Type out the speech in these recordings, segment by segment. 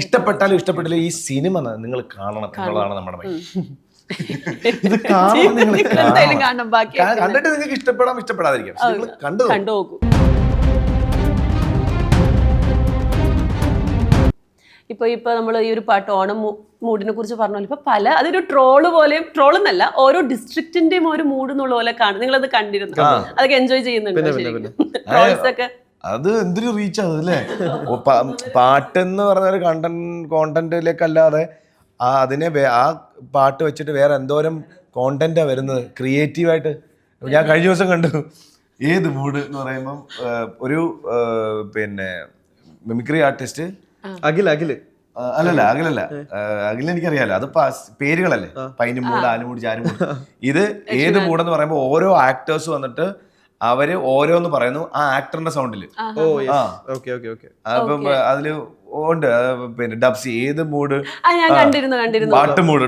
ഇഷ്ടപ്പെട്ടാലും ഇഷ്ടപ്പെട്ടില്ല ഈ സിനിമ നിങ്ങൾ കാണണം എന്നുള്ളതാണ് നമ്മുടെ ഇത് കാണണം നിങ്ങൾ കണ്ടിട്ട് നിങ്ങൾക്ക് ഇഷ്ടപ്പെടാം ഇഷ്ടപ്പെടാതിരിക്കാം. നിങ്ങൾ കണ്ടു ഇപ്പൊ ഇപ്പൊ നമ്മൾ ഈ ഒരു പാട്ട് ഓണം മൂഡിനെ കുറിച്ച് പറഞ്ഞല്ലോ. ഇപ്പൊ പല അതൊരു ട്രോൾ പോലെയും ട്രോൾ എന്നല്ല ഓരോ ഡിസ്ട്രിക്റ്റിന്റെയും ഒരു മൂഡ് എന്നുള്ള പോലെ കാണും. നിങ്ങളത് കണ്ടിരുന്നു? അതൊക്കെ എൻജോയ് ചെയ്യുന്നുണ്ട്? ട്രോൾസ് ഒക്കെ അത് എന്തൊരു റീച്ച് അത് അല്ലേ? പാട്ടെന്ന് പറഞ്ഞ ഒരു കണ്ടന്റ് കോണ്ടന്റിലേക്കല്ലാതെ ആ അതിനെ വേ- ആ പാട്ട് വെച്ചിട്ട് വേറെ എന്തോരം കോണ്ടന്റാ വരുന്നത്? ക്രിയേറ്റീവായിട്ട് ഞാൻ കഴിഞ്ഞ ദിവസം കണ്ടു. ഏത് മൂഡ് എന്ന് പറയുമ്പം ഒരു പിന്നെ മിമിക്രി ആർട്ടിസ്റ്റ് അഖിൽ അഖിൽ അല്ലല്ല അഖിലല്ല. അഖിൽ എനിക്കറിയാലോ. അത് പേരുകളല്ലേ? പൈനും മൂട് ആലുമൂട് ചാരുമൂട്. ഇത് ഏത് മൂടെന്ന് പറയുമ്പോൾ ഓരോ ആക്ടേഴ്സ് വന്നിട്ട് അവർ ഓരോന്ന് പറയുന്നു ആ ആക്ടറിന്റെ സൗണ്ടിൽ ഓ ആ. Okay okay okay. അപ്പം അതിൽ ഉണ്ട്. പിന്നെ ഡബ്സി ഏത് മൂഡ്? ഞാൻ കണ്ടിരുന്നു കണ്ടിരുന്നു. പാട്ട് മൂഡ്.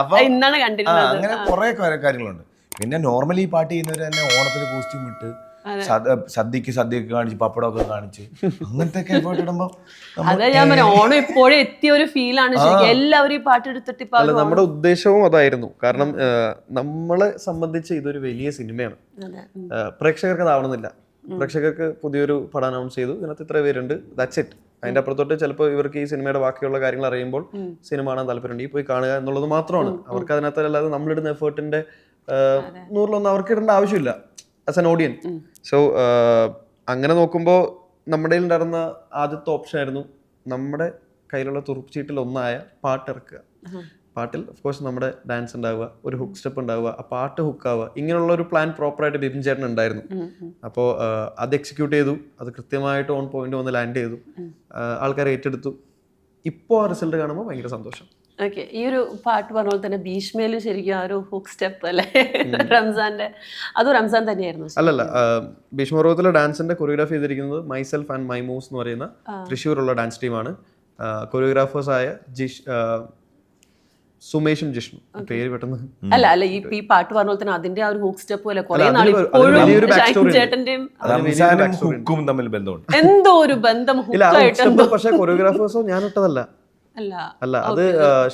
അപ്പൊ ഇന്നാണ് കണ്ടിരുന്നത്. അങ്ങനെ കുറെ കാര്യങ്ങളുണ്ട്. പിന്നെ നോർമലി ഈ പാട്ട് ചെയ്യുന്നവർ തന്നെ ഓണത്തിന് കോസ്റ്റ്യൂം ഇട്ട് സദ്യക്ക് സദ്യക്ക് കാണിച്ച് പപ്പടമൊക്കെ കാണിച്ച്. അങ്ങനത്തെ ഒക്കെ എഫേർട്ട് ഇടുമ്പോ അതാ ഞാൻ പറയാം ഓണം ഇപ്പോഴും എത്തിയ ഒരു ഫീൽ ആണ് എല്ലാവരും ഈ പാട്ട് എടുത്തിട്ട് ഇപ്പൊ അല്ല നമ്മുടെ ഉദ്ദേശവും അതായിരുന്നു. കാരണം നമ്മളെ സംബന്ധിച്ച് ഇതൊരു വലിയ സിനിമയാണ്. പ്രേക്ഷകർക്ക് അതാവണമെന്നില്ല പ്രേക്ഷകർക്ക് പുതിയൊരു പടം അനൗൺസ് ചെയ്തു. ഇതിനകത്ത് ഇത്ര പേരുണ്ട്. ദാറ്റ്സ് ഇറ്റ് അതിന്റെ അപ്പുറത്തോട്ട് ചിലപ്പോൾ ഇവർക്ക് ഈ സിനിമയുടെ ബാക്കിയുള്ള കാര്യങ്ങൾ അറിയുമ്പോൾ സിനിമ കാണാൻ താല്പര്യമുണ്ട്. ഈ പോയി കാണുക എന്നുള്ളത് മാത്രമാണ്. അവർക്ക് അതിനകത്ത് അല്ലാതെ നമ്മളിടുന്ന എഫേർട്ടിന്റെ നൂറിലൊന്നും അവർക്ക് ഇടേണ്ട ആവശ്യമില്ല. ആസ് എൻ ഓഡിയൻ സോ അങ്ങനെ നോക്കുമ്പോൾ നമ്മുടെ ഉണ്ടായിരുന്ന ആദ്യത്തെ ഓപ്ഷൻ ആയിരുന്നു നമ്മുടെ കയ്യിലുള്ള തുറുപ്പുചീട്ടിൽ ഒന്നായ പാട്ട് ഇറക്കുക. പാട്ടിൽ ഓഫ് കോഴ്സ് നമ്മുടെ ഡാൻസ് ഉണ്ടാവുക ഒരു ഹുക്ക് സ്റ്റെപ്പ് ഉണ്ടാവുക ആ പാട്ട് ഹുക്ക് ആവുക ഇങ്ങനെയുള്ള ഒരു പ്ലാൻ പ്രോപ്പറായിട്ട് ബിപിൻ ചേട്ടൻ ഉണ്ടായിരുന്നു. അപ്പോൾ അത് എക്സിക്യൂട്ട് ചെയ്തു. അത് കൃത്യമായിട്ട് ഓൺ പോയിന്റ് വന്ന് ലാൻഡ് ചെയ്തു. ആൾക്കാർ ഏറ്റെടുത്തു. ഇപ്പോൾ ആ റിസൾട്ട് കാണുമ്പോൾ ഭയങ്കര സന്തോഷം. ഓക്കെ ഈ ഒരു പാട്ട് പറഞ്ഞ പോലെ തന്നെ ഭീഷ്മയിൽ ശരിക്കും ആ ഒരു ഹുക്ക് സ്റ്റെപ്പ് അല്ലേ? റംസാന്റെ അതും റംസാൻ തന്നെയായിരുന്നു അല്ലല്ല ഭീഷ്മപർവത്തിലെ ഡാൻസിന്റെ കൊറിയോഗ്രാഫി ചെയ്തിരിക്കുന്നത് മൈസെൽഫ് ആൻഡ് മൈ മൂവ്സ് എന്ന് പറയുന്ന തൃശ്ശൂരുള്ള ഡാൻസ് ടീമാണ് കൊറിയോഗ്രാഫേഴ്സ് ആയ ജിഷ് സുമേഷും ജിഷ്ണു. പേര് പെട്ടെന്ന് അല്ല അല്ല ഈ ഈ പാട്ട് പറഞ്ഞ പോലെ തന്നെ അതിന്റെ ആ ഒരു ഹുക്ക് സ്റ്റെപ്പ് പോലെ കുറെ നാൾ ഒരു- ഇപ്പോഴും ചേട്ടന്റെയും ഹുക്കും തമ്മിൽ ബന്ധമുണ്ട്. എന്തോ ഒരു ബന്ധം പക്ഷേ കൊറിയോഗ്രാഫേഴ്സോ ഞാൻ ഇട്ടതല്ല അല്ല. അല്ല അത്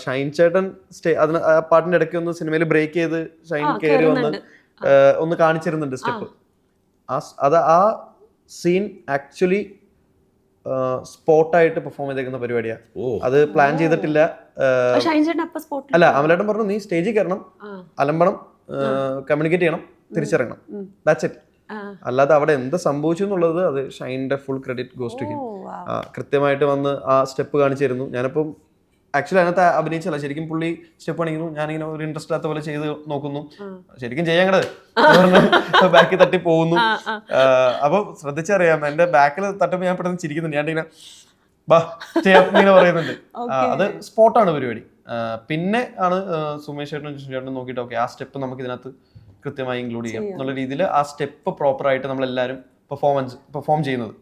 ഷൈൻ ചേട്ടൻ സ്റ്റേ അതിന് ആ പാട്ടിന്റെ ഇടയ്ക്ക് ഒന്ന് സിനിമയിൽ ബ്രേക്ക് ചെയ്ത് ഷൈൻ കയറി വന്ന് ഒന്ന് കാണിച്ചിരുന്നുണ്ട് സ്റ്റെപ്പ്. ആ അത് ആ സീൻ ആക്ച്വലി സ്പോട്ടായിട്ട് പെർഫോം ചെയ്തേക്കുന്ന പരിപാടിയാ. ഓ. അത് പ്ലാൻ ചെയ്തിട്ടില്ല ഷൈൻ ചേട്ടൻ അപ്പൊ സ്പോട്ടിൽ അല്ല അമലേട്ടൻ പറഞ്ഞു നീ സ്റ്റേജിൽ കയറണം അലമ്പണം കമ്മ്യൂണിക്കേറ്റ് ചെയ്യണം തിരിച്ചിറങ്ങണം. ദാറ്റ്സ് ഇറ്റ് അല്ലാതെ അവിടെ എന്ത് സംഭവിച്ചു എന്നുള്ളത് അത് ഷൈന്റെ full credit goes to him. കൃത്യമായിട്ട് വന്ന് ആ സ്റ്റെപ്പ് കാണിച്ചിരുന്നു. ഞാനിപ്പം ആക്ച്വലി അതിനകത്ത് അഭിനയിച്ചല്ല ശരിക്കും പുള്ളി സ്റ്റെപ്പ് കാണിക്കുന്നു. ഞാനിങ്ങനെ ഒരു ഇൻട്രസ്റ്റ് ഇല്ലാത്ത പോലെ ചെയ്ത് നോക്കുന്നു. ശരിക്കും ചെയ്യാൻ കണ്ടത് ബാക്കിൽ തട്ടി പോകുന്നു. അപ്പൊ ശ്രദ്ധിച്ചറിയാം. എന്റെ ബാക്കിൽ തട്ടുമ്പോൾ ഞാൻ പെട്ടെന്ന് ചിരിക്കുന്നുണ്ട്. ഞാൻ ഇങ്ങനെ ബാ ചെയ്യാം ഇങ്ങനെ പറയുന്നുണ്ട്. അത് സ്പോട്ടാണ് പരിപാടി. പിന്നെ ആണ് സുമേഷ് ചേട്ടനും ചേട്ടനും നോക്കിയിട്ട് ഓക്കെ ആ സ്റ്റെപ്പ് നമുക്ക് ഇതിനകത്ത് കൃത്യമായി ഇൻക്ലൂഡ് ചെയ്യാം. എന്നുള്ള രീതിയിൽ ആ സ്റ്റെപ്പ് പ്രോപ്പർ ആയിട്ട് നമ്മൾ എല്ലാവരും പെർഫോമൻസ് പെർഫോം ചെയ്യുന്നത്.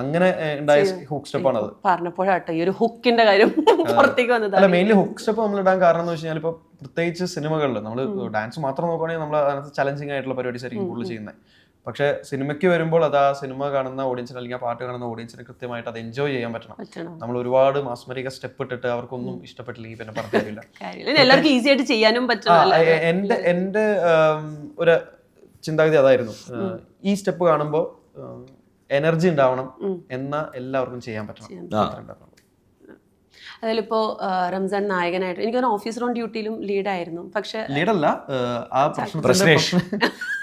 അങ്ങനെ ഉണ്ടായ ഹുക്ക് സ്റ്റെപ്പ് ആണ് അത് പറഞ്ഞപ്പോഴാട്ടോ ഈ ഒരു ഹുക്കിന്റെ കാര്യം പുറത്തേക്ക് വന്നത് അല്ല മെയിൻലി ഹുക്ക് സ്റ്റെപ്പ് നമ്മൾ ഇടാൻ കാരണം എന്ന് വെച്ചാൽ കഴിഞ്ഞാൽ ഇപ്പോൾ പ്രത്യേകിച്ച് സിനിമകളിൽ നമ്മൾ ഡാൻസ് മാത്രം നോക്കുകയാണെങ്കിൽ നമ്മൾ അതിനകത്ത് ചലഞ്ചിങ് ആയിട്ടുള്ള പരിപാടി ആയിരിക്കും കൂടുതൽ ചെയ്യുന്നത് പക്ഷേ സിനിമയ്ക്ക് വരുമ്പോൾ അത് ആ സിനിമ കാണുന്ന ഓഡിയൻസിന് അല്ലെങ്കിൽ ആ പാട്ട് കാണുന്ന ഓഡിയൻസിന് കൃത്യമായിട്ട് അത് എൻജോയ് ചെയ്യാൻ പറ്റണം. നമ്മൾ ഒരുപാട് മാസ്മരിക സ്റ്റെപ്പ് ഇട്ടിട്ട് അവർക്കൊന്നും ഇഷ്ടപ്പെട്ടില്ലെങ്കിൽ പിന്നെ പറഞ്ഞില്ല എല്ലാവർക്കും ഈസി ആയിട്ട് ചെയ്യാനും പറ്റും എന്റെ എന്റെ ഒരു ചിന്താഗതി അതായിരുന്നു. ഈ സ്റ്റെപ്പ് കാണുമ്പോൾ എനർജി ഉണ്ടാവണം എന്ന എല്ലാവർക്കും ചെയ്യാൻ പറ്റണം. അതിലിപ്പോ റംസാൻ നായകനായിട്ട് എനിക്ക് ഓഫീസർ ഓൺ ഡ്യൂട്ടിയിലും ലീഡായിരുന്നു പക്ഷെ ലീഡല്ല പ്രശ്നേഷ്. പ്രശ്നം-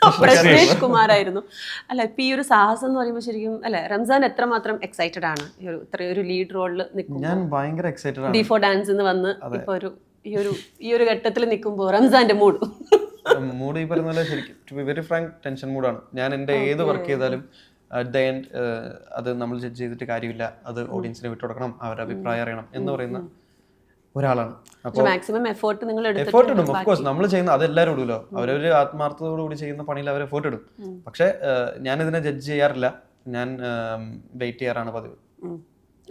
പ്രശ്നേഷ് കുമാറായിരുന്നു അല്ല ഇപ്പൊ ഈ ഒരു സാഹസം എന്ന് പറയുമ്പോൾ ശരിക്കും അല്ലെ റംസാൻ എത്രമാത്രം എക്സൈറ്റഡ് ആണ്? ഈ ഒരു ഇത്രയും ഒരു ലീഡ് റോളിൽ നിൽക്കും ഞാൻ ഭയങ്കര എക്സൈറ്റഡ് ആണ്. ഡാൻസ് എന്ന് വന്ന് ഇപ്പൊ ഒരു ഈ ഒരു ഈ ഒരു ഘട്ടത്തിൽ നിൽക്കുമ്പോൾ റംസാന്റെ മൂഡ് മൂഡ് ഈ പറയുന്ന പോലെ ശരിക്കും to be very frank tension മൂഡാണ് ഞാൻ എന്റെ ഏത് വർക്ക് ചെയ്താലും അറ്റ് ദ എൻഡ് അത് നമ്മൾ ജഡ്ജ് ചെയ്തിട്ട് കാര്യമില്ല. അത് ഓഡിയൻസിനെ വിട്ടുകൊടുക്കണം അവരുടെ അഭിപ്രായം അറിയണം എന്ന് പറയുന്ന ഒരാളാണ്. അപ്പോൾ മാക്സിമം എഫേർട്ട് നിങ്ങൾ എഫേർട്ട് ഇടും ഓഫ് കോഴ്സ് നമ്മൾ ചെയ്യുന്ന അത് എല്ലാവരും ഇടുമല്ലോ. അവരൊരു ആത്മാർത്ഥതയോടുകൂടി ചെയ്യുന്ന പണിയിൽ അവർ എഫേർട്ട് ഇടും. പക്ഷേ ഞാൻ ഇതിനെ ജഡ്ജ് ചെയ്യാറില്ല. ഞാൻ വെയിറ്റ് ചെയ്യാറാണ് പതിവ്.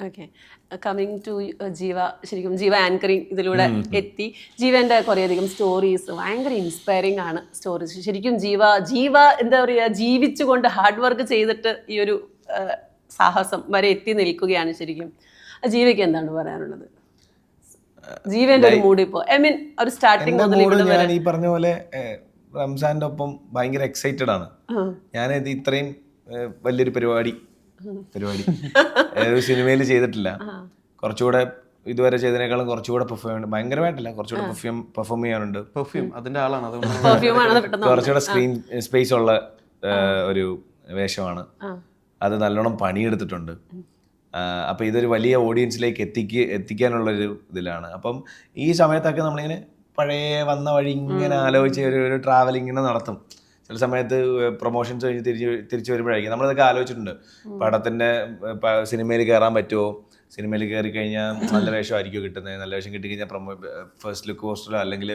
ഓക്കെ കമ്മിങ് ടു ജീവ ശരിക്കും ജീവ ആങ്കറിങ് ഇതിലൂടെ എത്തി. ജീവന്റെ കുറേയധികം സ്റ്റോറീസ് ഭയങ്കര ഇൻസ്പയറിംഗ് ആണ് സ്റ്റോറീസ് ശരിക്കും ജീവ ജീവ എന്താ പറയുക ജീവിച്ചുകൊണ്ട് ഹാർഡ് വർക്ക് ചെയ്തിട്ട് ഈ ഒരു സാഹസം വരെ എത്തി നിൽക്കുകയാണ് ശരിക്കും. ജീവയ്ക്ക് എന്താണ് പറയാനുള്ളത്? ജീവന്റെ ഒരു മൂഡ് ഇപ്പോൾ. ഐ മീൻ ഒരു മുതൽ മൂഡ് ഞാൻ ഈ പറഞ്ഞ പോലെ റംസാന്റെ ഒപ്പം ഭയങ്കര എക്സൈറ്റഡ് ആണ്. ഞാൻ ഇത് ഇത്രയും വലിയൊരു പരിപാടി പരിപാടി. അതായത് സിനിമയിൽ ചെയ്തിട്ടില്ല. കുറച്ചുകൂടെ ഇതുവരെ ചെയ്തതിനേക്കാളും കുറച്ചുകൂടെ പെർഫോം ഭയങ്കരമായിട്ടില്ല കുറച്ചുകൂടെ പെർഫ്യൂം പെർഫോം ചെയ്യാനുണ്ട്. പെർഫ്യൂം അതിന്റെ ആളാണ്. അതുകൊണ്ട് കുറച്ചുകൂടെ സ്ക്രീൻ സ്പേസ് ഉള്ള ഒരു വേഷമാണ്. അത് നല്ലോണം പണിയെടുത്തിട്ടുണ്ട്. അപ്പൊ ഇതൊരു വലിയ ഓഡിയൻസിലേക്ക് എത്തിക്ക് എത്തിക്കാനുള്ള ഒരു ഇതിലാണ്. അപ്പം ഈ സമയത്തൊക്കെ നമ്മളിങ്ങനെ പഴയ വന്ന വഴി ഇങ്ങനെ ആലോചിച്ച് ഒരു ഒരു ട്രാവൽ ഇങ്ങനെ നടത്തും. ചില സമയത്ത് പ്രൊമോഷൻസ് കഴിഞ്ഞ് തിരിച്ച് തിരിച്ചു വരുമ്പോഴായിരിക്കും. നമ്മളിതൊക്കെ ആലോചിച്ചിട്ടുണ്ട്. പടത്തിന്റെ സിനിമയിൽ കയറാൻ പറ്റുമോ സിനിമയിൽ കയറി കഴിഞ്ഞാൽ നല്ല വേഷമായിരിക്കുമോ കിട്ടുന്നത്? നല്ല വേഷം കിട്ടിക്കഴിഞ്ഞാൽ പ്രൊമോ ഫസ്റ്റ് ലുക്ക് പോസ്റ്ററോ അല്ലെങ്കിൽ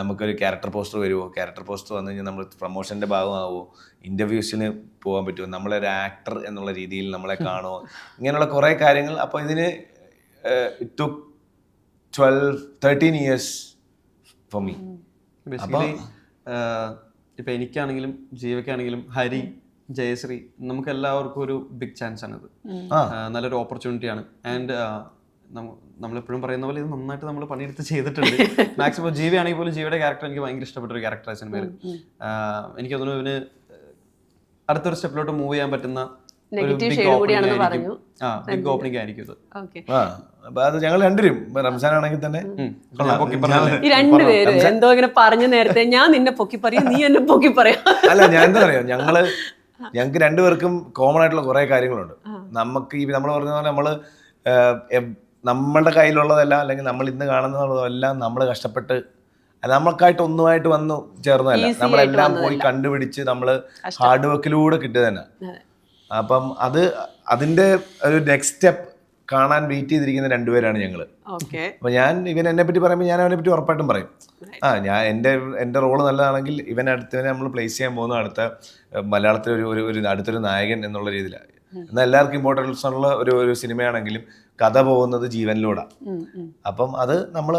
നമുക്കൊരു ക്യാരക്ടർ പോസ്റ്റർ വരുമോ ക്യാരക്ടർ പോസ്റ്റർ വന്നു കഴിഞ്ഞാൽ നമ്മൾ പ്രൊമോഷന്റെ ഭാഗമാവുമോ ഇന്റർവ്യൂസിന് പോകാൻ പറ്റുമോ നമ്മളൊരു ആക്ടർ എന്നുള്ള രീതിയിൽ നമ്മളെ കാണുമോ ഇങ്ങനെയുള്ള കുറേ കാര്യങ്ങൾ. അപ്പോൾ ഇതിന് to twelve thirteen years for me basically ഇപ്പൊ എനിക്കാണെങ്കിലും ജീവയ്ക്കാണെങ്കിലും ഹരി ജയശ്രീ നമുക്ക് എല്ലാവർക്കും ഒരു ബിഗ് ചാൻസ് ആണ് ആ. ആ, നല്ലൊരു ഓപ്പർച്യൂണിറ്റി ആണ്. ആൻഡ് നമ്മളെപ്പോഴും പറയുന്ന പോലെ ഇത് നന്നായിട്ട് നമ്മൾ പണിയെടുത്ത് ചെയ്തിട്ടുണ്ട്. മാക്സിമം ജീവിയാണെങ്കിൽ ആണെങ്കിൽ പോലും ജീവിയുടെ ക്യാരക്ടർ എനിക്ക് ഭയങ്കര ഇഷ്ടപ്പെട്ട ഒരു ക്യാരക്ടർ സിനിമയിൽ എനിക്ക് തോന്നുന്നു ഇവന് അടുത്തൊരു സ്റ്റെപ്പിലോട്ട് മൂവ് ചെയ്യാൻ പറ്റുന്ന opening കൂടിയാണെന്ന് പറഞ്ഞു. ബിഗ് ഓപ്പണിംഗ് ആയിരിക്കും ഇത്. അത് ഞങ്ങൾ രണ്ടുപേരും റംസാൻ ആണെങ്കിൽ തന്നെ? ഈ രണ്ടുപേര് എന്തോ ഇങ്ങനെ പറഞ്ഞു നേരത്തെ ഞാൻ നിന്നെ പൊക്കി പറയും നീ എന്നെ പൊക്കി പറയാം. അല്ല ഞാൻ എന്താ പറയാ ഞങ്ങൾ ഞങ്ങൾക്ക് രണ്ടുപേർക്കും കോമൺ ആയിട്ടുള്ള കുറെ കാര്യങ്ങളുണ്ട്. നമുക്ക് ഈ നമ്മൾ പറഞ്ഞ പോലെ നമ്മൾ നമ്മളുടെ കയ്യിലുള്ളതെല്ലാം അല്ലെങ്കിൽ നമ്മൾ ഇന്ന് കാണുന്നതെല്ലാം നമ്മൾ കഷ്ടപ്പെട്ട് നമ്മൾക്കായിട്ട് ഒന്നുമായിട്ട് വന്നു ചേർന്നതല്ല. നമ്മളെല്ലാം പോയി കണ്ടുപിടിച്ച് നമ്മൾ ഹാർഡ് വർക്കിലൂടെ കിട്ടിയത് തന്നെ അപ്പം അത് അതിന്റെ ഒരു നെക്സ്റ്റ് സ്റ്റെപ്പ് കാണാൻ വെയിറ്റ് ചെയ്തിരിക്കുന്ന രണ്ടുപേരാണ് ഞങ്ങൾ അപ്പൊ ഞാൻ ഇവൻ എന്നെ പറ്റി പറയുമ്പോൾ ഞാൻ അവനെ പറ്റി ഉറപ്പായിട്ടും പറയും. ആ ഞാൻ എന്റെ എന്റെ റോൾ നല്ലതാണെങ്കിൽ ഇവൻ അടുത്തവനെ നമ്മൾ പ്ലേസ് ചെയ്യാൻ പോകുന്ന അടുത്ത മലയാളത്തിലെ ഒരു ഒരു അടുത്തൊരു നായകൻ എന്നുള്ള രീതിയിലാണ് എന്നാൽ എല്ലാവർക്കും ഇമ്പോർട്ടൻസ് ഉള്ള ഒരു ഒരു സിനിമയാണെങ്കിലും കഥ പോകുന്നത് ജീവനിലൂടെ. അപ്പം അത് നമ്മൾ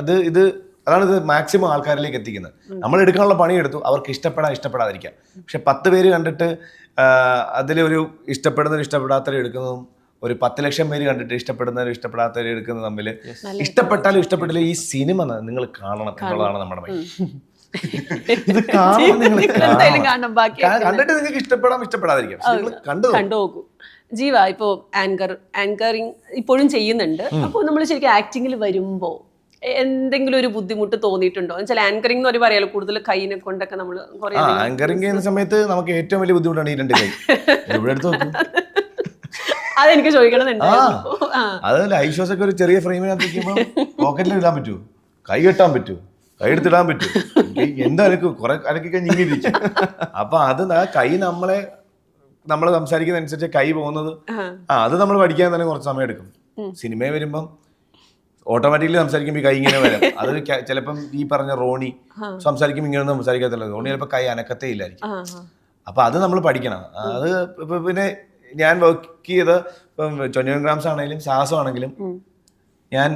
അത് ഇത് അതാണ് ഇത് മാക്സിമം ആൾക്കാരിലേക്ക് എത്തിക്കുന്നത്. നമ്മൾ എടുക്കാനുള്ള പണി എടുത്തു അവർക്ക് ഇഷ്ടപ്പെടാൻ ഇഷ്ടപ്പെടാതിരിക്കാം. പക്ഷെ പത്ത് പേര് കണ്ടിട്ട് അതിലൊരു ഇഷ്ടപ്പെടുന്നവരും ഇഷ്ടപ്പെടാത്തവരും എടുക്കുന്നതും ഒരു പത്ത് ലക്ഷം പേര് കണ്ടിട്ട് ഇഷ്ടപ്പെടുന്നവരും ഇഷ്ടപ്പെടാത്തവരും എടുക്കുന്ന തമ്മിൽ ഇഷ്ടപ്പെട്ടാലും ഇഷ്ടപ്പെട്ടില്ല ഈ സിനിമ നിങ്ങൾ കാണണം എന്നുള്ളതാണ് നമ്മുടെ മൈൻഡ്. ഇത് കാണണം നിങ്ങൾ കണ്ടിട്ട് നിങ്ങൾക്ക് ഇഷ്ടപ്പെടാം ഇഷ്ടപ്പെടാതിരിക്കാം. നിങ്ങൾ കണ്ടു കണ്ടു ജീവ ഇപ്പോ ആങ്കർ ആങ്കറിങ് ഇപ്പോഴും ചെയ്യുന്നുണ്ട്. അപ്പോൾ നമ്മൾ ശരിക്കും ആക്ടിങ്ങിൽ വരുമ്പോ എന്തെങ്കിലും ഒരു ബുദ്ധിമുട്ട് തോന്നിയിട്ടുണ്ടോ? എന്നുവെച്ചാൽ ആങ്കറിംഗ് എന്ന് പറയാലോ കൂടുതൽ കൈനെ കൊണ്ടൊക്കെ നമ്മൾ ആങ്കറിംഗ് ചെയ്യുന്ന സമയത്ത് നമുക്ക് ഏറ്റവും വലിയ ബുദ്ധിമുട്ടാണ് ഈ രണ്ട് കൈ. എടുത്ത് നോക്കും. അതെനിക്ക് ചോദിക്കണമെന്നുണ്ട് ആ അത് ലൈവ് ഷോസ് ഒക്കെ ഒരു ചെറിയ ഫ്രെയിമിനകത്ത് വെക്കുമ്പോൾ പോക്കറ്റിൽ ഇടാൻ പറ്റുമോ കൈ കെട്ടാൻ പറ്റുമോ കൈ എടുത്തിടാൻ പറ്റും? എന്താ അനക്ക് കുറെ അനക്കി കഴിഞ്ഞ് ഇരിക്കും അപ്പൊ അത് കൈ നമ്മളെ നമ്മൾ സംസാരിക്കുന്ന അനുസരിച്ച് കൈ പോകുന്നത് ആ. അത് നമ്മൾ പഠിക്കാൻ തന്നെ കുറച്ച് സമയം എടുക്കും. സിനിമ വരുമ്പം ഓട്ടോമാറ്റിക്കലി സംസാരിക്കുമ്പോൾ ഈ കൈ ഇങ്ങനെ വരും. അത് ചിലപ്പം ഈ പറഞ്ഞ റോണി സംസാരിക്കുമ്പോൾ ഇങ്ങനെ ഒന്നും സംസാരിക്കത്തില്ല. റോണി ചിലപ്പോൾ കൈ അനക്കത്തേ ഇല്ലായിരിക്കും. അപ്പൊ അത് നമ്മൾ പഠിക്കണം. അത് ഇപ്പൊ പിന്നെ ഞാൻ വർക്ക് ചെയ്ത ഇപ്പം ട്വന്റി ഗ്രാംസ് ആണെങ്കിലും സാഹസമാണെങ്കിലും ഞാൻ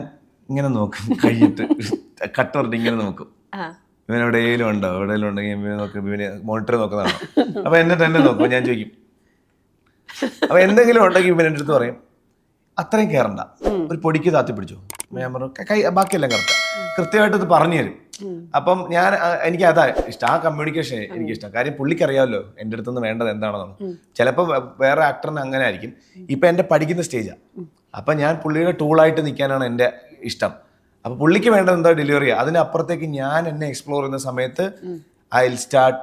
ഇങ്ങനെ നോക്കും കഴിഞ്ഞിട്ട് കട്ടറിട്ട് ഇങ്ങനെ നോക്കും. ഇവൻ എവിടെയെങ്കിലും ഉണ്ടോ? എവിടെയെങ്കിലും ഉണ്ടെങ്കിൽ ഇവനെ നോക്കും ഇവന് മോണിറ്റർ നോക്കുന്നതാണോ അപ്പൊ എന്നെ തന്നെ നോക്കും ഞാൻ ചോദിക്കും. അപ്പൊ എന്തെങ്കിലും ഉണ്ടെങ്കിൽ ഇവൻ എന്റെ അടുത്ത് പറയും. അത്രയും കയറണ്ട ഒരു പൊടിക്ക് താത്തി പിടിച്ചു. ഞാൻ പറഞ്ഞു "ക- ബാക്കിയെല്ലാം കറക്റ്റ്. കൃത്യമായിട്ട് ഇത് പറഞ്ഞു തരും. അപ്പം ഞാൻ എനിക്ക് അതാ ഇഷ്ടം. ആ കമ്മ്യൂണിക്കേഷൻ എനിക്ക് ഇഷ്ടം. കാര്യം പുള്ളിക്ക് അറിയാമല്ലോ എന്റെ അടുത്തുനിന്ന് വേണ്ടത് എന്താണെന്നാണ് ചിലപ്പോൾ വേറെ ആക്ടറിന് അങ്ങനെ ആയിരിക്കും. ഇപ്പൊ എന്റെ പഠിക്കുന്ന സ്റ്റേജാണ് അപ്പം ഞാൻ പുള്ളിയുടെ ടൂളായിട്ട് നിൽക്കാനാണ് എന്റെ ഇഷ്ടം. അപ്പൊ പുള്ളിക്ക് വേണ്ടത് എന്താ ഡെലിവറി അതിനപ്പുറത്തേക്ക് ഞാൻ എന്നെ എക്സ്പ്ലോർ ചെയ്യുന്ന സമയത്ത് ഐ വിൽ സ്റ്റാർട്ട്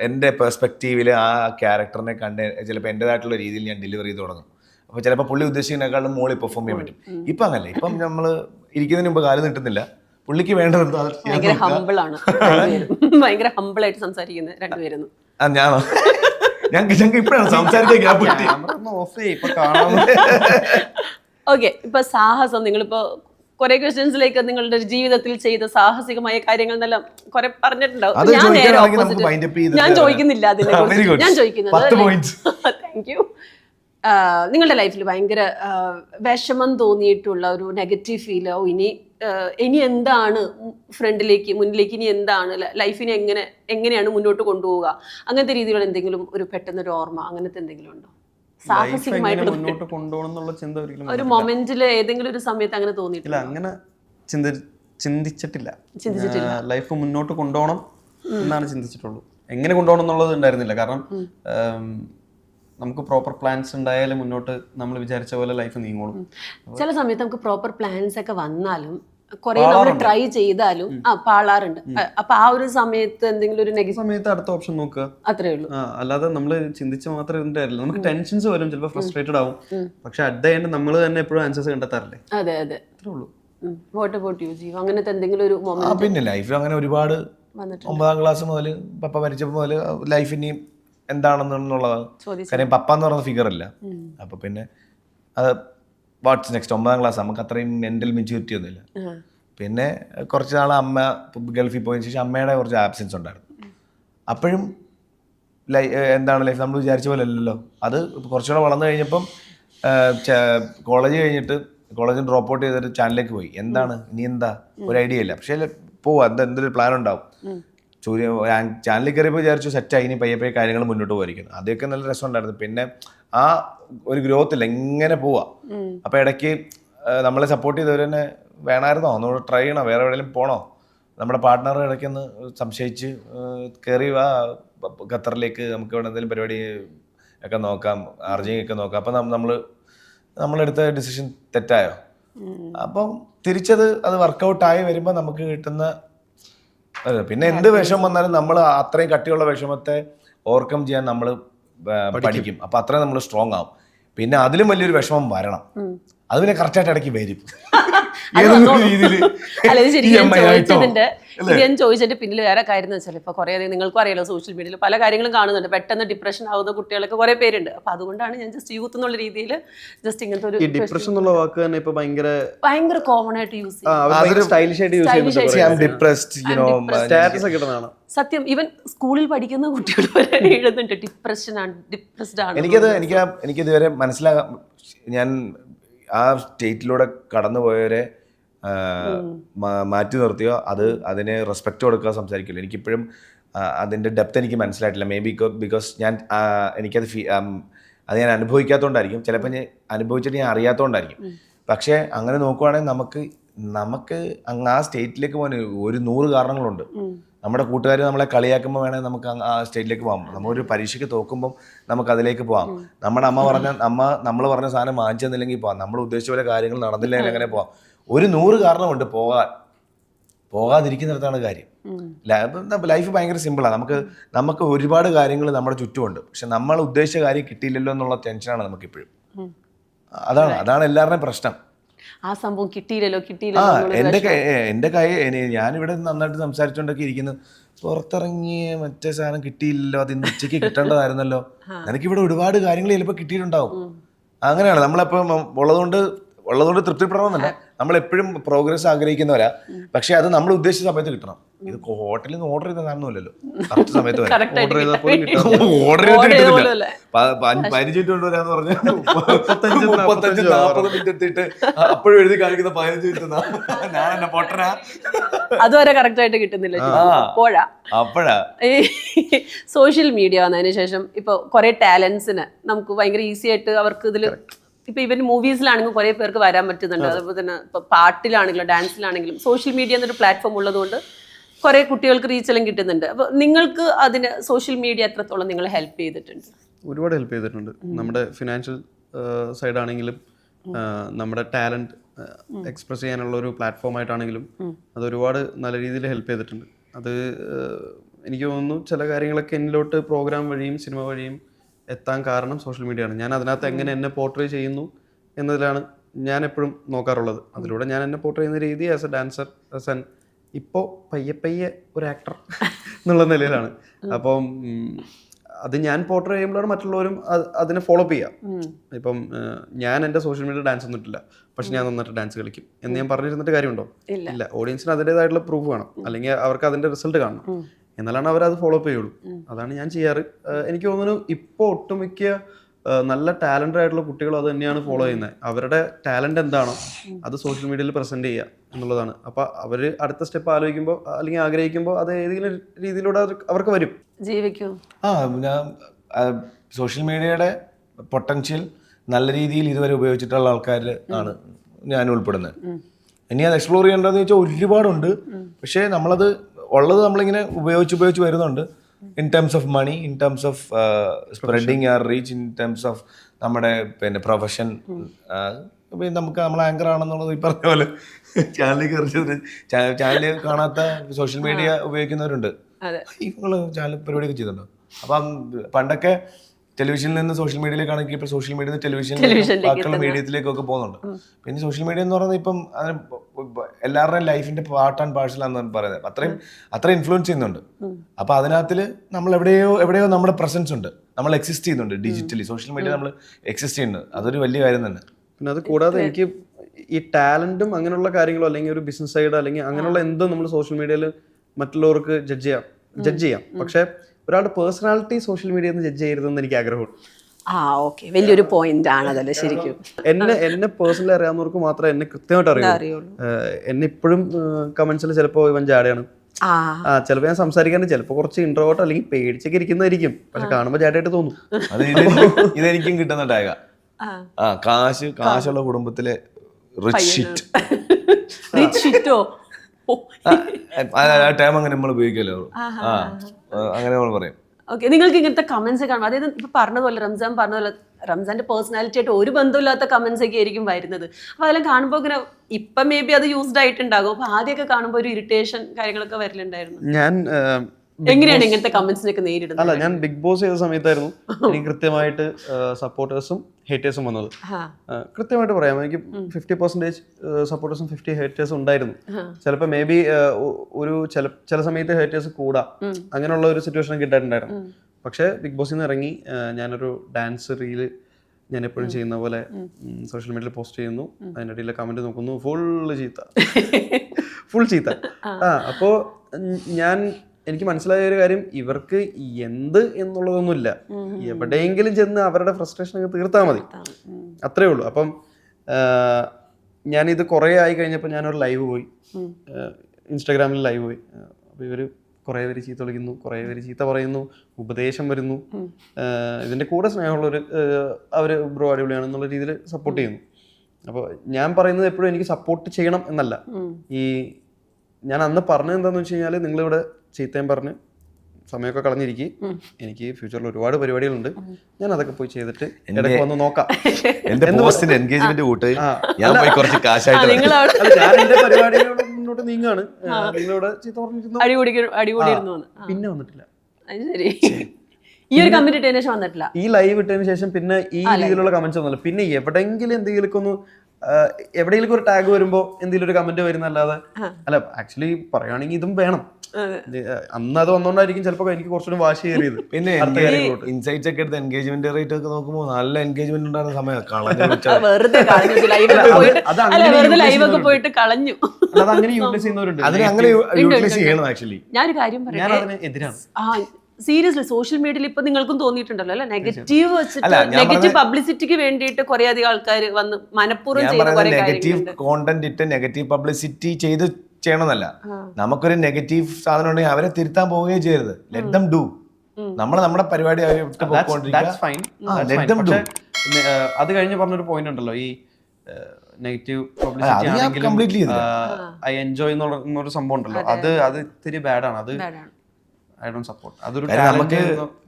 എന്റെ പെർസ്പെക്റ്റീവിൽ ആ ക്യാരക്ടറിനെ കണ്ട് ചിലപ്പോൾ എന്റെതായിട്ടുള്ള രീതിയിൽ ഞാൻ ഡെലിവറി ചെയ്ത് തുടങ്ങും. അപ്പോൾ ചിലപ്പോൾ പുള്ളി ഉദ്ദേശിക്കുന്നതിനേക്കാളും മോളിൽ പെർഫോം ചെയ്യാൻ പറ്റും. ഇപ്പം അങ്ങനല്ല. ഇപ്പം നമ്മൾ ഇരിക്കുന്നതിന് മുമ്പ് കാൽ നീട്ടുന്നില്ല. പുള്ളിക്ക് വേണ്ടത് ഭയങ്കര രണ്ടുപേരും. ഭയങ്കര ഹമ്പിൾ ആയിട്ട് സംസാരിക്കുന്ന രണ്ടുപേരും ഞാനോ? ഞങ്ങൾക്ക് ഞങ്ങൾക്ക് ഇപ്പോഴാണ് സംസാരിക്കാൻ ഗ്യാപ്പ് ഓക്കെ ഇപ്പൊ സാഹസം നിങ്ങളിപ്പോ കുറെ ക്വസ്റ്റ്യൻസിലേക്ക് നിങ്ങളുടെ ജീവിതത്തിൽ ചെയ്ത സാഹസികമായ കാര്യങ്ങൾ എന്നെല്ലാം കുറെ പറഞ്ഞിട്ടുണ്ടാവും. ഞാൻ നേരെ ചെയ്തിട്ട് ഞാൻ ചോദിക്കുന്നില്ല അതിനെ ഞാൻ ചോദിക്കുന്നത് താങ്ക് യു നിങ്ങളുടെ ലൈഫിൽ ഭയങ്കര വിഷമം തോന്നിയിട്ടുള്ള ഒരു നെഗറ്റീവ് ഫീലോ ഇനി ഇനി എന്താണ് ഫ്രണ്ടിലേക്ക് മുന്നിലേക്ക് ഇനി എന്താണ്? ലൈഫിനെ എങ്ങനെ എങ്ങനെയാണ് മുന്നോട്ട് കൊണ്ടുപോവുക? അങ്ങനത്തെ രീതിയിലുള്ള എന്തെങ്കിലും ഒരു പെട്ടെന്നൊരു ഓർമ്മ അങ്ങനത്തെ എന്തെങ്കിലും ഉണ്ടോ? മുന്നോട്ട് കൊണ്ടുപോകണം ചിന്ത ഒരിക്കലും ഒരു മൊമെന്റിൽ ഏതെങ്കിലും ഒരു സമയത്ത് അങ്ങനെ തോന്നിയിട്ടില്ല അങ്ങനെ ചിന്തി ചിന്തിച്ചിട്ടില്ല. ചിന്തിച്ചിട്ടില്ല. ലൈഫ് മുന്നോട്ട് കൊണ്ടുപോകണം എന്നാണ് ചിന്തിച്ചിട്ടുള്ളൂ. എങ്ങനെ കൊണ്ടുപോകണം എന്നുള്ളത് ഉണ്ടായിരുന്നില്ല. കാരണം നമുക്ക് പ്രോപ്പർ പ്ലാൻസ് ഉണ്ടായാലും മുന്നോട്ട് നമ്മൾ വിചാരിച്ച പോലെ ലൈഫ് നീങ്ങോളും ചില സമയത്ത് നമുക്ക് പ്രോപ്പർ പ്ലാൻസ് ഒക്കെ വന്നാലും കുറെ നമ്മൾ ട്രൈ ചെയ്താലും ആ പാളാറുണ്ട്. അപ്പൊ ആ ഒരു സമയത്ത് എന്തെങ്കിലും ഒരു നെഗറ്റീവ് സമയത്ത് അടുത്ത ഓപ്ഷൻ നോക്കുക. അത്രേ ഉള്ളൂ. അല്ലാതെ നമ്മൾ ചിന്തിച്ച മാത്രമേ ഉണ്ടായില്ല നമുക്ക് ടെൻഷൻസ് വരും ചിലപ്പോൾ ഫ്രസ്ട്രേറ്റഡ് ആവും. പക്ഷെ അറ്റ് ദ എൻഡ് നമ്മൾ തന്നെ എപ്പോഴും ആൻസേഴ്സ് കണ്ടെത്താറില്ലേ? അതെ അതെ. അത്രേ ഉള്ളൂ. വോട്ട് അബൌട്ട് യു ജീവ് അങ്ങനത്തെ എന്തെങ്കിലും ഒരു ആ മൊമെന്റ് പിന്നെ ലൈഫിൽ അങ്ങനെ ഒരുപാട് ഒമ്പതാം ക്ലാസ് മുതൽ പപ്പ മരിച്ചപ്പോൾ മുതൽ ലൈഫ് ചോദിച്ചു കാര്യം പപ്പ എന്ന് പറയുന്ന ഫിഗർ അല്ല അപ്പൊ പിന്നെ അത് വാട്ട്സ് നെക്സ്റ്റ് ഒമ്പതാം ക്ലാസ് നമുക്ക് അത്രയും മെന്റൽ മെച്യൂരിറ്റി ഒന്നുമില്ല. പിന്നെ കുറച്ച് നാൾ അമ്മ ഗൾഫിൽ പോയതിന് ശേഷം അമ്മയുടെ കുറച്ച് ആബ്സെൻസ് ഉണ്ടായിരുന്നു. അപ്പോഴും ലൈ എന്താണ് ലൈഫ് നമ്മൾ വിചാരിച്ച പോലെ അല്ലല്ലോ. അത് കുറച്ചുകൂടെ വളർന്നു കഴിഞ്ഞപ്പം കോളേജ് കഴിഞ്ഞിട്ട് കോളേജിൽ ഡ്രോപ്പ് ഔട്ട് ചെയ്തിട്ട് ചാനലിലേക്ക് പോയി. എന്താണ്? ഇനി എന്താ? ഒരു ഐഡിയ ഇല്ല. പക്ഷേ പോവാ. എന്താ എന്തൊരു പ്ലാൻ ഉണ്ടാവും? സൂര്യ ചാനലിൽ കയറിയപ്പോൾ വിചാരിച്ചു സെറ്റായി ഇനി പയ്യെ പയ്യെ കാര്യങ്ങൾ മുന്നോട്ട് പോയിരിക്കുന്നു. അതൊക്കെ നല്ല രസമുണ്ടായിരുന്നു. പിന്നെ ആ ഒരു ഗ്രോത്ത് ഇല്ല എങ്ങനെ പോവാ. അപ്പോൾ ഇടയ്ക്ക് നമ്മളെ സപ്പോർട്ട് ചെയ്തവർ തന്നെ വേണമായിരുന്നോ? ഒന്നുകൂടെ ട്രൈ ചെയ്യണോ? വേറെ എവിടെയെങ്കിലും പോണോ? നമ്മുടെ പാർട്ട്ണർ ഇടയ്ക്കൊന്ന് സംശയിച്ച് കയറി ആ ഖത്തറിലേക്ക് നമുക്ക് ഇവിടെ എന്തെങ്കിലും പരിപാടി ഒക്കെ നോക്കാം ആർജിങ് ഒക്കെ നോക്കാം. അപ്പം നമ്മൾ നമ്മളെടുത്ത ഡിസിഷൻ തെറ്റായോ? അപ്പം തിരിച്ചത് അത് വർക്കൗട്ടായി വരുമ്പോൾ നമുക്ക് കിട്ടുന്ന അതെ പിന്നെ എന്ത് വിഷമം വന്നാലും നമ്മൾ അത്രയും കട്ടിയുള്ള വിഷമത്തെ ഓവർകം ചെയ്യാൻ നമ്മൾ പഠിക്കും. അപ്പൊ അത്രയും നമ്മൾ സ്ട്രോങ് ആവും. പിന്നെ അതിലും വലിയൊരു വിഷമം വരണം. അത് പിന്നെ കറക്റ്റായിട്ട് ഇടയ്ക്ക് വരും. അല്ല ഇത് ശരിക്കും ചോദിച്ചതിന്റെ ഇത് ഞാൻ ചോദിച്ചതിന്റെ പിന്നിൽ വേറെ കാര്യം എന്ന് വെച്ചാൽ ഇപ്പൊ കുറെ നിങ്ങൾക്കും അറിയാലോ സോഷ്യൽ മീഡിയയിൽ പല കാര്യങ്ങളും കാണുന്നുണ്ട്. പെട്ടെന്ന് ഡിപ്രഷൻ ആവുന്ന കുട്ടികളൊക്കെ കുറെ പേരുണ്ട്. അപ്പൊ അതുകൊണ്ടാണ് ഞാൻ ജസ്റ്റ് യൂത്ത് എന്നുള്ള രീതിയിൽ ജസ്റ്റ് ഇങ്ങനത്തെ ഒരു ഡിപ്രഷൻ എന്നുള്ള വാക്ക് തന്നെ ഇപ്പൊ ഭയങ്കര ഭയങ്കര കോമൺ ആയിട്ട് യൂസ് ആ, ചെയ്യും അവർ സ്റ്റൈലിഷ് ആയിട്ട് യൂസ് Stylish ആയിട്ട് ചെയ്യുന്നുണ്ട് ഡിപ്രസ്ഡ് യുനോ സ്റ്റാറ്റസ് ഒക്കെ ഇടുന്നതാണ്. സത്യം ഇവൻ സ്കൂളിൽ പഠിക്കുന്ന കുട്ടികൾ വരെ എഴുതുന്നുണ്ട്. ഡിപ്രഷൻ ആണ് ഡിപ്രസ്ഡ് ആണ്. എനിക്കത് എനിക്ക് എനിക്ക് ഇതുവരെ മനസ്സിലാകാം ഞാൻ ആ സ്റ്റേറ്റിലൂടെ കടന്നു പോയവരെ മാറ്റി നിർത്തിയോ? അത് അതിന് റെസ്പെക്റ്റ് കൊടുക്കുക സംസാരിക്കില്ല. എനിക്കിപ്പോഴും അതിന്റെ ഡെപ്ത് എനിക്ക് മനസ്സിലായിട്ടില്ല. മേ ബി ബിക്കോസ് ഞാൻ എനിക്കത് ഫീ അത് ഞാൻ അനുഭവിക്കാത്തതുകൊണ്ടായിരിക്കും ചിലപ്പോൾ ഞാൻ അനുഭവിച്ചിട്ട് ഞാൻ അറിയാത്തതുകൊണ്ടായിരിക്കും പക്ഷേ അങ്ങനെ നോക്കുവാണെങ്കിൽ നമുക്ക് നമുക്ക് അങ്ങ് ആ സ്റ്റേറ്റിലേക്ക് പോകാൻ ഒരു നൂറ് കാരണങ്ങളുണ്ട്. നമ്മുടെ കൂട്ടുകാർ നമ്മളെ കളിയാക്കുമ്പോൾ വേണമെങ്കിൽ നമുക്ക് ആ സ്റ്റേറ്റിലേക്ക് പോകാം. നമ്മളൊരു പരീക്ഷയ്ക്ക് തോക്കുമ്പം നമുക്ക് അതിലേക്ക് പോകാം. നമ്മുടെ അമ്മ പറഞ്ഞ അമ്മ നമ്മൾ പറഞ്ഞ സാധനം വാങ്ങിച്ചു തന്നില്ലെങ്കിൽ പോവാം നമ്മൾ ഉദ്ദേശിച്ച പോലെ കാര്യങ്ങൾ നടന്നില്ലെങ്കിൽ അങ്ങനെ പോകാം. ഒരു നൂറ് കാരണമുണ്ട് പോകാൻ. പോകാതിരിക്കുന്നിടത്താണ് കാര്യം. ലൈഫ് ഭയങ്കര സിമ്പിളാണ് നമുക്ക് നമുക്ക് ഒരുപാട് കാര്യങ്ങൾ നമ്മുടെ ചുറ്റുമുണ്ട്. പക്ഷെ നമ്മൾ ഉദ്ദേശിച്ച കാര്യം കിട്ടിയില്ലല്ലോ എന്നുള്ള ടെൻഷനാണ് നമുക്കിപ്പോഴും. അതാണ് അതാണ് എല്ലാവരുടെയും പ്രശ്നം. ആ സംഭവം കിട്ടിയില്ലല്ലോ ആ കിട്ടിയില്ലല്ലോ എന്നുള്ളൊരു എന്റെ വിഷമം. കൈ എന്റെ കൈ എനി- ഞാനിവിടെ നന്നായിട്ട് സംസാരിച്ചുകൊണ്ടൊക്കെ ഇരിക്കുന്നു. പുറത്തിറങ്ങിയ മറ്റേ സാധനം കിട്ടിയില്ലല്ലോ അത് ഇന്ന് ഉച്ചയ്ക്ക് കിട്ടേണ്ടതായിരുന്നല്ലോ. എനിക്കിവിടെ ഒരുപാട് കാര്യങ്ങൾ ചിലപ്പോൾ കിട്ടിയിട്ടുണ്ടാവും. അങ്ങനെയാണ്. നമ്മളിപ്പം ഉള്ളതുകൊണ്ട് ഉള്ളതുകൊണ്ട് തൃപ്തിപ്പെടണമെന്നല്ല. നമ്മൾ എപ്പോഴും പ്രോഗ്രസ് ആഗ്രഹിക്കുന്നവരാ പക്ഷെ അത് നമ്മൾ ഉദ്ദേശിച്ച സമയത്ത് കിട്ടണം. ഇത് ഹോട്ടലിൽ നിന്ന് ഓർഡർ ചെയ്ത സാധനമൊന്നുമല്ലോ കറക്റ്റ് സമയത്ത് ചെയ്താൽ പോലും വേണ്ടി. ഓർഡർ Order കിട്ടില്ല? പതിനഞ്ച് മിനിറ്റ് കൊണ്ടുവരാന്ന് പറഞ്ഞ മുപ്പത്തഞ്ച് മുപ്പത്തഞ്ച് നാൽപ്പത് മിനിറ്റ് എത്തിയിട്ട് അപ്പോഴും എഴുതി കാണിക്കുന്ന പതിനഞ്ച് മിനിറ്റ് ഞാൻ എന്നെ പൊട്ടനാ. അതുവരെ കറക്റ്റ് ആയിട്ട് കിട്ടുന്നില്ല അപ്പോഴാ. അപ്പോഴാ. സോഷ്യൽ മീഡിയ വന്നതിന് ശേഷം ഇപ്പൊ കുറേ ടാലൻസിന് നമുക്ക് ഭയങ്കര ഈസി ആയിട്ട് അവർക്ക് ഇതിൽ ഇപ്പൊ ഇവൻ മൂവീസിലാണെങ്കിലും കുറെ പേർക്ക് വരാൻ പറ്റുന്നുണ്ട്. അതുപോലെ തന്നെ ഇപ്പൊ പാട്ടിലാണെങ്കിലും ഡാൻസിലാണെങ്കിലും സോഷ്യൽ മീഡിയ എന്നൊരു പ്ലാറ്റ്ഫോം ഉള്ളതുകൊണ്ട് കുറെ കുട്ടികൾക്ക് റീച്ച് എല്ലാം കിട്ടുന്നുണ്ട്. അപ്പൊ നിങ്ങൾക്ക് അതിന് സോഷ്യൽ മീഡിയ എത്രത്തോളം നിങ്ങൾ ഹെൽപ്പ് ചെയ്തിട്ടുണ്ട്? ഒരുപാട് ഹെൽപ്പ് ചെയ്തിട്ടുണ്ട്. നമ്മുടെ ഫിനാൻഷ്യൽ സൈഡ് ആണെങ്കിലും നമ്മുടെ ടാലന്റ് എക്സ്പ്രസ് ചെയ്യാനുള്ള ഒരു പ്ലാറ്റ്ഫോം ആയിട്ടാണെങ്കിലും അത് ഒരുപാട് നല്ല രീതിയിൽ ഹെൽപ്പ് ചെയ്തിട്ടുണ്ട്. അത് എനിക്ക് തോന്നുന്നു ചില കാര്യങ്ങളൊക്കെ എന്നിലോട്ട് പ്രോഗ്രാം വഴിയും സിനിമ വഴിയും എത്താൻ കാരണം സോഷ്യൽ മീഡിയ ആണ് ഞാൻ അതിനകത്ത് എങ്ങനെ എന്നെ പോർട്രേ ചെയ്യുന്നു എന്നതിലാണ് ഞാൻ എപ്പോഴും നോക്കാറുള്ളത്. അതിലൂടെ ഞാൻ എന്നെ പോർട്രേ ചെയ്യുന്ന രീതി as a dancer as an ഇപ്പോൾ പയ്യെ പയ്യെ ഒരു ആക്ടർ എന്നുള്ള നിലയിലാണ്. അപ്പം അത് ഞാൻ പോർട്രേ ചെയ്യുമ്പോഴാണ് മറ്റുള്ളവരും അതിനെ ഫോളോ ചെയ്യുക ഇപ്പം ഞാൻ എന്റെ സോഷ്യൽ മീഡിയ ഡാൻസ് ഒന്നിട്ടില്ല പക്ഷെ ഞാൻ നന്നായിട്ട് ഡാൻസ് കളിക്കും. എന്ന് ഞാൻ പറഞ്ഞിരുന്നിട്ട് കാര്യമുണ്ടോ? ഇല്ല. ഇല്ല. ഓഡിയൻസിന് അതിന്റെതായിട്ടുള്ള പ്രൂഫ് വേണം. അല്ലെങ്കിൽ അവർക്ക് അതിന്റെ റിസൾട്ട് കാണണം. എന്നാലാണ് അവർ അത് ഫോളോ അപ്പ് ചെയ്യുള്ളൂ അതാണ് ഞാൻ ചെയ്യാറ്. എനിക്ക് തോന്നുന്നു ഇപ്പോൾ ഒട്ടുമിക്ക നല്ല ടാലന്റഡ് ആയിട്ടുള്ള കുട്ടികൾ അത് തന്നെയാണ് ഫോളോ ചെയ്യുന്നത്. അവരുടെ ടാലന്റ് എന്താണോ അത് സോഷ്യൽ മീഡിയയിൽ പ്രസന്റ് ചെയ്യുക എന്നുള്ളതാണ്. അപ്പോൾ അവർ അടുത്ത സ്റ്റെപ്പ് ആലോചിക്കുമ്പോൾ അല്ലെങ്കിൽ ആഗ്രഹിക്കുമ്പോൾ അത് ഏതെങ്കിലും രീതിയിലൂടെ അവർക്ക് അവർക്ക് വരും. ജീവിക്കും. ആ ഞാൻ സോഷ്യൽ മീഡിയയുടെ പൊട്ടൻഷ്യൽ നല്ല രീതിയിൽ ഇതുവരെ ഉപയോഗിച്ചിട്ടുള്ള ആൾക്കാരിൽ ആണ് ഞാൻ ഉൾപ്പെടുന്നത്. ഇനി അത് എക്സ്പ്ലോർ ചെയ്യേണ്ടതെന്ന് ചോദിച്ചാൽ ഒരുപാടുണ്ട്. പക്ഷേ നമ്മളത് ഉള്ളത് നമ്മളിങ്ങനെ ഉപയോഗിച്ച് ഉപയോഗിച്ച് വരുന്നുണ്ട്. In terms of money in terms of spreading or reach in terms of നമ്മുടെ പിന്നെ പ്രൊഫഷൻ നമുക്ക് നമ്മൾ ആങ്കർ ആണെന്നുള്ളത് ഈ പറഞ്ഞ പോലെ ചാനലിൽ കയറി ചാനൽ കാണാത്ത സോഷ്യൽ മീഡിയ ഉപയോഗിക്കുന്നവരുണ്ട്. നിങ്ങൾ ചാനൽ പരിപാടിയൊക്കെ ചെയ്തിട്ടുണ്ടോ? അപ്പം പണ്ടൊക്കെ ടെലിവിഷനിൽ നിന്ന് സോഷ്യൽ മീഡിയയിലേക്കാണെങ്കിൽ ഇപ്പോൾ സോഷ്യൽ മീഡിയയിൽ നിന്ന് ടെലിവിഷൻ ബാക്കിയുള്ള മീഡിയത്തിലേക്കൊക്കെ പോകുന്നുണ്ട്. പിന്നെ സോഷ്യൽ മീഡിയ എന്ന് പറയുന്നത് ഇപ്പം അതിന് എല്ലാവരുടെയും ലൈഫിന്റെ പാർട്ട് ആൻഡ് പാഴ്സലാണെന്ന് പറയുന്നത്. അത്രയും അത്ര ഇൻഫ്ലുവൻസ് ചെയ്യുന്നുണ്ട്. അപ്പൊ അതിനകത്തിൽ നമ്മൾ എവിടെയോ എവിടെയോ നമ്മുടെ പ്രസൻസ് ഉണ്ട്. നമ്മൾ എക്സിസ്റ്റ് ചെയ്യുന്നുണ്ട് ഡിജിറ്റലി സോഷ്യൽ മീഡിയ നമ്മൾ എക്സിസ്റ്റ് ചെയ്യുന്നുണ്ട്. അതൊരു വലിയ കാര്യം തന്നെ. പിന്നെ അത് കൂടാതെ എനിക്ക് ഈ ടാലന്റും അങ്ങനെയുള്ള കാര്യങ്ങളോ അല്ലെങ്കിൽ ഒരു ബിസിനസ് സൈഡോ അല്ലെങ്കിൽ അങ്ങനെയുള്ള എന്തോ നമ്മൾ സോഷ്യൽ മീഡിയയിൽ മറ്റുള്ളവർക്ക് ജഡ്ജ് ചെയ്യാം. ജഡ്ജ് ചെയ്യാം. പക്ഷെ ഒരാളുടെ പേഴ്സണാലിറ്റി സോഷ്യൽ മീഡിയയിൽ നിന്ന് ജഡ്ജ് ചെയ്യരുതെന്ന് എനിക്ക് ആഗ്രഹമുണ്ട്. ആ ഓക്കെ വലിയൊരു പോയിന്റ് ആണ് അതല്ലേ ശരിക്കും. എന്നെ എന്നെ പേഴ്സണലി അറിയാവുന്നവർക്ക് മാത്രമേ എന്നെ കൃത്യമായിട്ട് അറിയൂ അറിയുള്ളൂ. എന്നെ ഇപ്പോഴും കമന്റ്സിൽ ചിലപ്പോ ഇവൻ ജാടയാണ് ആ. ചിലപ്പോൾ ഞാൻ സംസാരിക്കാണ്ട് ചിലപ്പോൾ കുറച്ച് ഇൻട്രോട്ട് അല്ലെങ്കിൽ പേടിച്ചൊക്കെ ഇരിക്കുന്നതായിരിക്കും പക്ഷെ കാണുമ്പോൾ ജാടയായിട്ട് തോന്നും. ഇതെനിക്കും കിട്ടുന്ന ടാഗ ആ. കാശ് കാശുള്ള കുടുംബത്തിലെ റിച്ച് ഷിറ്റ് റിച്ച് ഷിറ്റോ ആ ടൈം അങ്ങനെ നമ്മൾ ഉപയോഗിക്കല്ലോ ആ, അങ്ങനെ നമ്മൾ പറയും. ഓക്കെ നിങ്ങൾക്ക് ഇങ്ങനത്തെ കമൻസ് കാണും അതായത് ഇപ്പൊ പറഞ്ഞതുപോലെ റംസാൻ പറഞ്ഞതുപോലെ റംസാന്റെ പേഴ്സണാലിറ്റി ആയിട്ട് ഒരു ബന്ധമില്ലാത്ത കമൻസ് ഒക്കെ ആയിരിക്കും വരുന്നത്. അപ്പോൾ അതെല്ലാം കാണുമ്പോൾ ഇങ്ങനെ ഇപ്പൊ മേ ബി അത് യൂസ്ഡ് ആയിട്ടുണ്ടാകും. അപ്പോൾ ആദ്യമൊക്കെ കാണുമ്പോൾ ഒരു ഇറിറ്റേഷൻ കാര്യങ്ങളൊക്കെ വരലുണ്ടായിരുന്നു. ഞാൻ എങ്ങനെയാണ് ഇങ്ങനത്തെ കമന്റ്സിനൊക്കെ നേരിടുന്നത്? അല്ല ഞാൻ ബിഗ് ബോസ് ചെയ്ത സമയത്തായിരുന്നു. എനിക്ക് കൃത്യമായിട്ട് സപ്പോർട്ടേഴ്സും ഹേറ്റേഴ്സും വന്നത്. കൃത്യമായിട്ട് പറയാം. എനിക്ക് ഫിഫ്റ്റി പെർസെന്റേജ് സപ്പോർട്ടേഴ്സും ഫിഫ്റ്റി ഹേറ്റേഴ്സും ഉണ്ടായിരുന്നു. ചിലപ്പോൾ മേ ബി ഒരു ചില ചില സമയത്ത് ഹേറ്റേഴ്സ് കൂടാ. അങ്ങനെയുള്ള ഒരു സിറ്റുവേഷൻ കിട്ടാറുണ്ടായിരുന്നു. പക്ഷേ ബിഗ് ബോസിൽ നിന്ന് ഇറങ്ങി ഞാനൊരു ഡാൻസ് റീൽ ഞാൻ എപ്പോഴും ചെയ്യുന്ന പോലെ സോഷ്യൽ മീഡിയയിൽ പോസ്റ്റ് ചെയ്യുന്നു. അതിന്റെ ഇടയിൽ കമന്റ് നോക്കുന്നു. ഫുൾ ചീത്ത. ഫുൾ ചീത്ത. ആ. അപ്പോൾ ഞാൻ എനിക്ക് മനസ്സിലായ ഒരു കാര്യം ഇവർക്ക് എന്ത് എന്നുള്ളതൊന്നുമില്ല. എവിടെയെങ്കിലും ചെന്ന് അവരുടെ ഫ്രസ്ട്രേഷൻ ഒക്കെ തീർത്താൽ മതി. അത്രേ ഉള്ളൂ. അപ്പം ഞാൻ ഞാനിത് കുറേ ആയി കഴിഞ്ഞപ്പോൾ ഞാനൊരു ലൈവ് പോയി. ഇൻസ്റ്റാഗ്രാമിൽ ലൈവ് പോയി. അപ്പോൾ ഇവർ കുറേ പേര് ചീത്ത വിളിക്കുന്നു കുറേ പേര് ചീത്ത പറയുന്നു ഉപദേശം വരുന്നു. ഇതിന്റെ കൂടെ സ്നേഹമുള്ളവർ അവർ ബ്രോ അടിപൊളിയാണെന്നുള്ള രീതിയിൽ സപ്പോർട്ട് ചെയ്യുന്നു. അപ്പോൾ ഞാൻ പറയുന്നത് എപ്പോഴും എനിക്ക് സപ്പോർട്ട് ചെയ്യണം എന്നല്ല. ഈ ഞാൻ അന്ന് പറഞ്ഞത് എന്താണെന്ന് വെച്ച് കഴിഞ്ഞാൽ നിങ്ങളിവിടെ ചീത്തയും പറഞ്ഞ് സമയമൊക്കെ കളഞ്ഞിരിക്കും. എനിക്ക് ഫ്യൂച്ചറിൽ ഒരുപാട് പരിപാടികളുണ്ട്. ഞാൻ അതൊക്കെ പോയി ചെയ്തിട്ട് ഇടയ്ക്ക് വന്ന് നോക്കാം. എന്റെ പോസ്റ്റിന്റെ എൻഗേജ്മെന്റ് കൂട്ട് ഞാൻ പോയി കുറച്ച് കാശായിട്ട് ഞാൻ എന്റെ പരിപാടികളോട് മുന്നോട്ട് നീങ്ങാണ്. നിങ്ങളോട് ചീത്ത പറഞ്ഞിരുന്നു? പിന്നെ വന്നിട്ടില്ല. ഈ ഒരു കമന്റ് ഇട്ടതിന് ശേഷം വന്നിട്ടില്ല. ഈ ലൈവ് ഇട്ടതിന് ശേഷം പിന്നെ ഈ രീതിയിലുള്ള കമന്റ്സ് വന്നില്ല. പിന്നെ എവിടെങ്കിലും എന്തെങ്കിലും ഒന്ന് എവിടെയെങ്കിലും ഒരു ടാഗ് വരുമ്പോ എന്തെങ്കിലും ഒരു കമന്റ് വരുന്നല്ലാതെ അല്ല ആക്ച്വലി പറയുകയാണെങ്കിൽ ഇതും വേണം. അന്ന് അത് വന്നോണ്ടായിരിക്കും ചിലപ്പോ എനിക്ക് കുറച്ചുകൂടി വാശി കയറിയത്. പിന്നെ ഇൻസൈറ്റ്സ് ഒക്കെ എടുത്ത് എൻഗേജ്മെന്റ് റേറ്റ് ഒക്കെ നോക്കുമ്പോൾ നല്ല എൻഗേജ്മെന്റ് ഉണ്ടായിരുന്ന സമയം. കളഞ്ഞു അത് വെറുതെ കളഞ്ഞു. പോയിട്ട് അത് അങ്ങനെ പോയിട്ട് യൂട്ടിലൈസ് ചെയ്യുന്നവരുണ്ട്. അതിനെ അങ്ങനെ യൂട്ടിലൈസ് ചെയ്യണം ആക്ച്വലി ഞാനൊരു കാര്യം ഞാൻ അതിന് എതിരാണ്. ആ സീരിയസ്ലി സോഷ്യൽ മീഡിയയിൽ ഇപ്പൊ നിങ്ങൾക്കും തോന്നിയിട്ടുണ്ടല്ലോ അല്ലെ? നെഗറ്റീവ് വെച്ചിട്ട് നെഗറ്റീവ് പബ്ലിസിറ്റിക്ക് വേണ്ടിയിട്ട് കുറെ അധികം ആൾക്കാർ വന്ന് മനഃപൂർവം നെഗറ്റീവ് കോണ്ടന്റ് ഇട്ട് നെഗറ്റീവ് പബ്ലിസിറ്റി ചെയ്ത് ചെയ്യണമെന്നല്ല. നമുക്കൊരു നെഗറ്റീവ് സാധനം ഉണ്ടെങ്കിൽ അവരെ തിരുത്താൻ പോവുകയും ചെയ്യരുത്. ലെറ്റ് ദം ഡു നമ്മൾ നമ്മുടെ പരിപാടി അത് കഴിഞ്ഞ് പറഞ്ഞൊരു പോയിന്റ് ഉണ്ടല്ലോ. ഈ നെഗറ്റീവ് പബ്ലിസിറ്റി ആണെങ്കിലും ഐ എൻജോയ് എന്നൊരു സംഭവം ഉണ്ടല്ലോ. അത് അത് ഇത്തിരി ബാഡാണ് അത്. ഐ ഡോണ്ട് സപ്പോർട്ട് അതൊരു നമുക്ക്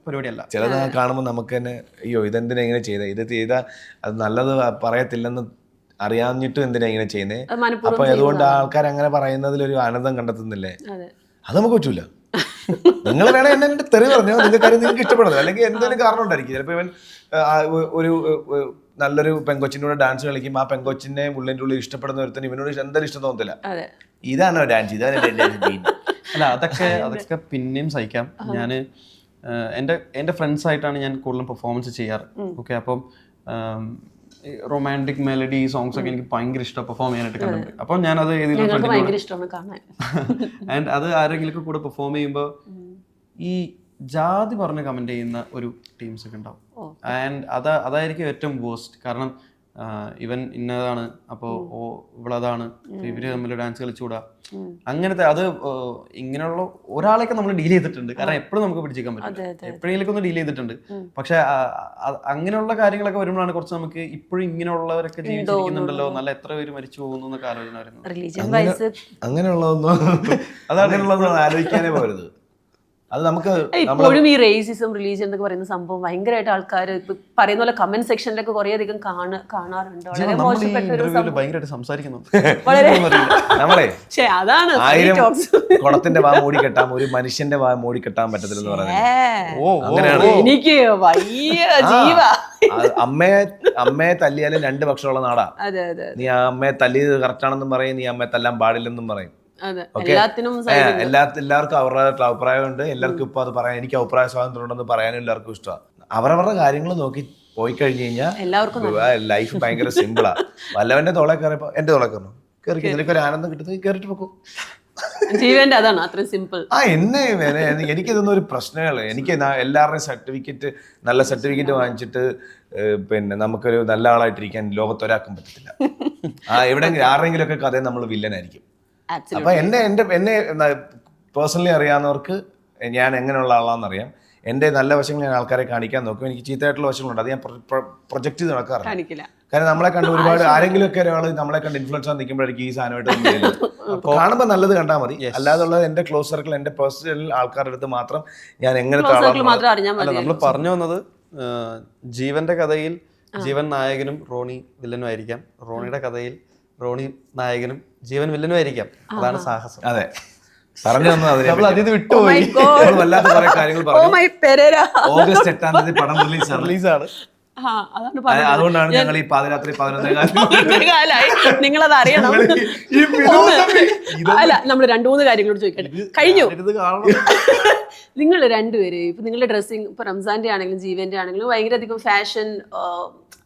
പരിപാടിയല്ല. ചിലത് കാണുമ്പോൾ നമുക്ക് തന്നെ അയ്യോ ഇതെന്തിനാ ഇങ്ങനെ ചെയ്ത? ഇത് ചെയ്താൽ അത് നല്ലത് പറയത്തില്ലെന്ന് അറിയാഞ്ഞിട്ടും എന്തിനാ ഇങ്ങനെ ചെയ്യുന്നേ? അപ്പൊ അതുകൊണ്ട് ആൾക്കാർ അങ്ങനെ പറയുന്നതിൽ ഒരു ആനന്ദം കണ്ടെത്തുന്നില്ലേ? അതെ. അത് നമുക്ക് പറ്റൂല. നിങ്ങൾ വേണേ എന്നെ എന്റെ തെറി പറഞ്ഞു നിങ്ങൾക്ക് കാര്യം നിങ്ങൾക്ക് ഇഷ്ടപ്പെടുന്നത് അല്ലെങ്കിൽ എന്തെങ്കിലും കാരണം ഉണ്ടായിരിക്കും. ചിലപ്പോൾ ഇവൻ ഒരു നല്ലൊരു പെങ്കൊച്ചിനോട് ഡാൻസ് കളിക്കും ആ പെങ്കൊച്ചിനെ ഉള്ളിന്റെ ഉള്ളിൽ ഇഷ്ടപ്പെടുന്ന ഒരുത്തന് ഇവനോട് എന്തായാലും ഇഷ്ടം തോന്നത്തില്ല. അതെ. ഇതാണോ ഡാൻസ് ഇതാണ് അല്ല അതൊക്കെ അതൊക്കെ പിന്നെയും സഹിക്കാം. ഞാൻ എന്റെ എന്റെ ഫ്രണ്ട്സ് ആയിട്ടാണ് ഞാൻ കൂടുതലും പെർഫോമൻസ് ചെയ്യാറ്. ഓക്കെ അപ്പം റൊമാന്റിക് മെലഡി സോങ്സ് ഒക്കെ എനിക്ക് ഭയങ്കര ഇഷ്ടം പെർഫോം ചെയ്യാനായിട്ട് കണ്ടിട്ടുണ്ട് അപ്പോൾ ഞാനത് ഏതെങ്കിലും ഇഷ്ടമാണ് ആൻഡ് അത് ആരെങ്കിലും കൂടെ പെർഫോം ചെയ്യുമ്പോൾ ഈ ജാതി പറഞ്ഞ് കമന്റ് ചെയ്യുന്ന ഒരു ടീംസ് ഒക്കെ ഉണ്ടാവും. ആൻഡ് അത് അതായിരിക്കും ഏറ്റവും വേസ്റ്റ് കാരണം ഇവൻ ഇന്നതാണ് അപ്പോൾ ഓ ഇവളതാണ്. ഇവർ തമ്മിൽ ഡാൻസ് കളിച്ചുകൂടാ അങ്ങനത്തെ അത് ഇങ്ങനെയുള്ള ഒരാളെയൊക്കെ നമ്മൾ ഡീൽ ചെയ്തിട്ടുണ്ട്. കാരണം എപ്പോഴും നമുക്ക് പിടിച്ചേക്കാൻ പറ്റും പറ്റില്ല. എപ്പോഴെങ്കിലും ഒന്ന് ഡീൽ ചെയ്തിട്ടുണ്ട്. പക്ഷെ അങ്ങനെയുള്ള കാര്യങ്ങളൊക്കെ വരുമ്പോഴാണ് കുറച്ച് നമുക്ക് ഇപ്പോഴും ഇങ്ങനെയുള്ളവരൊക്കെ ജീവിച്ചിരിക്കുന്നുണ്ടല്ലോ. നല്ല എത്ര പേര് മരിച്ചു പോകുന്നു എന്നൊക്കെ ആലോചന വരുന്നത്. അങ്ങനെയുള്ളതൊന്നും അതാണ് ആലോചിക്കാനേ പോരുത്. അത് നമുക്ക് ഇപ്പോഴും ഈ റേസിസം റിലീജിയൻ എന്നൊക്കെ പറയുന്ന സംഭവം ഭയങ്കരമായിട്ട് ആൾക്കാർ പറയുന്ന പോലെ കമന്റ് സെക്ഷനിലൊക്കെ കുറെ അധികം കാണ- കാണാറുണ്ട്. ഭയങ്കരമായിട്ട് സംസാരിക്കുന്നു നമ്മളെ അതാണ് കുളത്തിന്റെ വാ മൂടി കെട്ടാം ഒരു മനുഷ്യന്റെ വാ മൂടി കെട്ടാൻ പറ്റത്തില്ലെന്ന് പറയുന്നത്. എനിക്ക് ജീവ. അമ്മയെ അമ്മയെ തല്ലിയാലും രണ്ട് പക്ഷമുള്ള നാടാ. നീ ആ അമ്മയെ തല്ലിയത് കറക്റ്റ് ആണെന്നും പറയും നീ അമ്മയെ തല്ലാൻ പാടില്ലെന്നും പറയും. എല്ലാത്തിനും എല്ലാവർക്കും അവരുടെ അഭിപ്രായമുണ്ട്. എല്ലാവർക്കും ഇപ്പൊ അത് പറയാൻ എനിക്ക് അഭിപ്രായ സ്വാതന്ത്ര്യം ഉണ്ടെന്ന് പറയാനും എല്ലാവർക്കും ഇഷ്ടമാണ് അവരവരുടെ കാര്യങ്ങൾ നോക്കി പോയി കഴിഞ്ഞു കഴിഞ്ഞാൽ എല്ലാവർക്കും ലൈഫ് ഭയങ്കര സിമ്പിളാ വല്ലവന്റെ തോളെ കയറിയപ്പോ എന്റെ തോളെ കയറണം? കയറി നിനക്ക് ഒരു ആനന്ദം കിട്ടുന്നത് കയറിട്ട് പോക്കോ. ജീവന്റെ അതാണ് അത്രയും സിമ്പിൾ ആ എന്നെ എനിക്കിതൊന്നും ഒരു പ്രശ്നമല്ല എനിക്ക് എല്ലാവരുടെയും സർട്ടിഫിക്കറ്റ് നല്ല സർട്ടിഫിക്കറ്റ് വാങ്ങിച്ചിട്ട് പിന്നെ നമുക്കൊരു നല്ല ആളായിട്ടിരിക്കാൻ ലോകത്തൊരാക്കും പറ്റത്തില്ല. ആ എവിടെയെങ്കിലും ആരുടെങ്കിലും ഒക്കെ കഥ നമ്മൾ വില്ലനായിരിക്കും അപ്പൊ എന്നെ എന്റെ എന്നെ പേഴ്സണലി അറിയാവുന്നവർക്ക് ഞാൻ എങ്ങനെയുള്ള ആളാണെന്നറിയാം എന്റെ നല്ല വശങ്ങൾ ഞാൻ ആൾക്കാരെ കാണിക്കാൻ നോക്കും. എനിക്ക് ചീത്തയായിട്ടുള്ള വശങ്ങളുണ്ട്. അത് ഞാൻ പ്രൊജക്ട് ചെയ്ത് നടക്കാറില്ല. കാരണം നമ്മളെ കണ്ട് ഒരുപാട് ആരെങ്കിലും ഒക്കെ ഒരാൾ നമ്മളെ കണ്ട് ഇൻഫ്ലുവൻസ് ആയി നിൽക്കുമ്പോഴായിരിക്കും ഈ സാധനമായിട്ട് കാണുമ്പോൾ നല്ലത് കണ്ടാൽ മതി. അല്ലാതുള്ളത് എന്റെ ക്ലോസ് സർക്കിൾ എന്റെ പേഴ്സണൽ ആൾക്കാരുടെ അടുത്ത് മാത്രം ഞാൻ എങ്ങനെ ആളാണെന്ന് നമ്മൾ പറഞ്ഞു വന്നത് ജീവന്റെ കഥയിൽ ജീവൻ നായകനും റോണി വില്ലനും ആയിരിക്കാം. റോണിയുടെ കഥയിൽ റോണി നായകനും ജീവൻ വില്ലനും ആയിരിക്കാം. അതാണ് സാഹസം. അതെ. പറഞ്ഞു തന്നത് അതിനെ നമ്മൾ അതിന് വിട്ടുപോയി നമ്മൾ വല്ലാത്ത കുറെ കാര്യങ്ങൾ ഓ പറഞ്ഞു. My Pereira. ഓഗസ്റ്റ് എട്ടാം തീയതി പടം റിലീസ് റിലീസാണ് ആ അതാണ് പറഞ്ഞത് അതുകൊണ്ടാണ് ഞങ്ങൾ ഈ പാതിരാത്രി കാലായി നിങ്ങളത് അറിയണം. അല്ല നമ്മൾ രണ്ടു മൂന്ന് കാര്യങ്ങളോട് ചോദിക്കട്ടെ. കഴിഞ്ഞു. നിങ്ങൾ രണ്ടുപേര് ഇപ്പൊ നിങ്ങളുടെ ഡ്രസ്സിംഗ് ഇപ്പൊ റംസാന്റെ ആണെങ്കിലും ജീവന്റെ ആണെങ്കിലും ഭയങ്കര അധികം ഫാഷൻ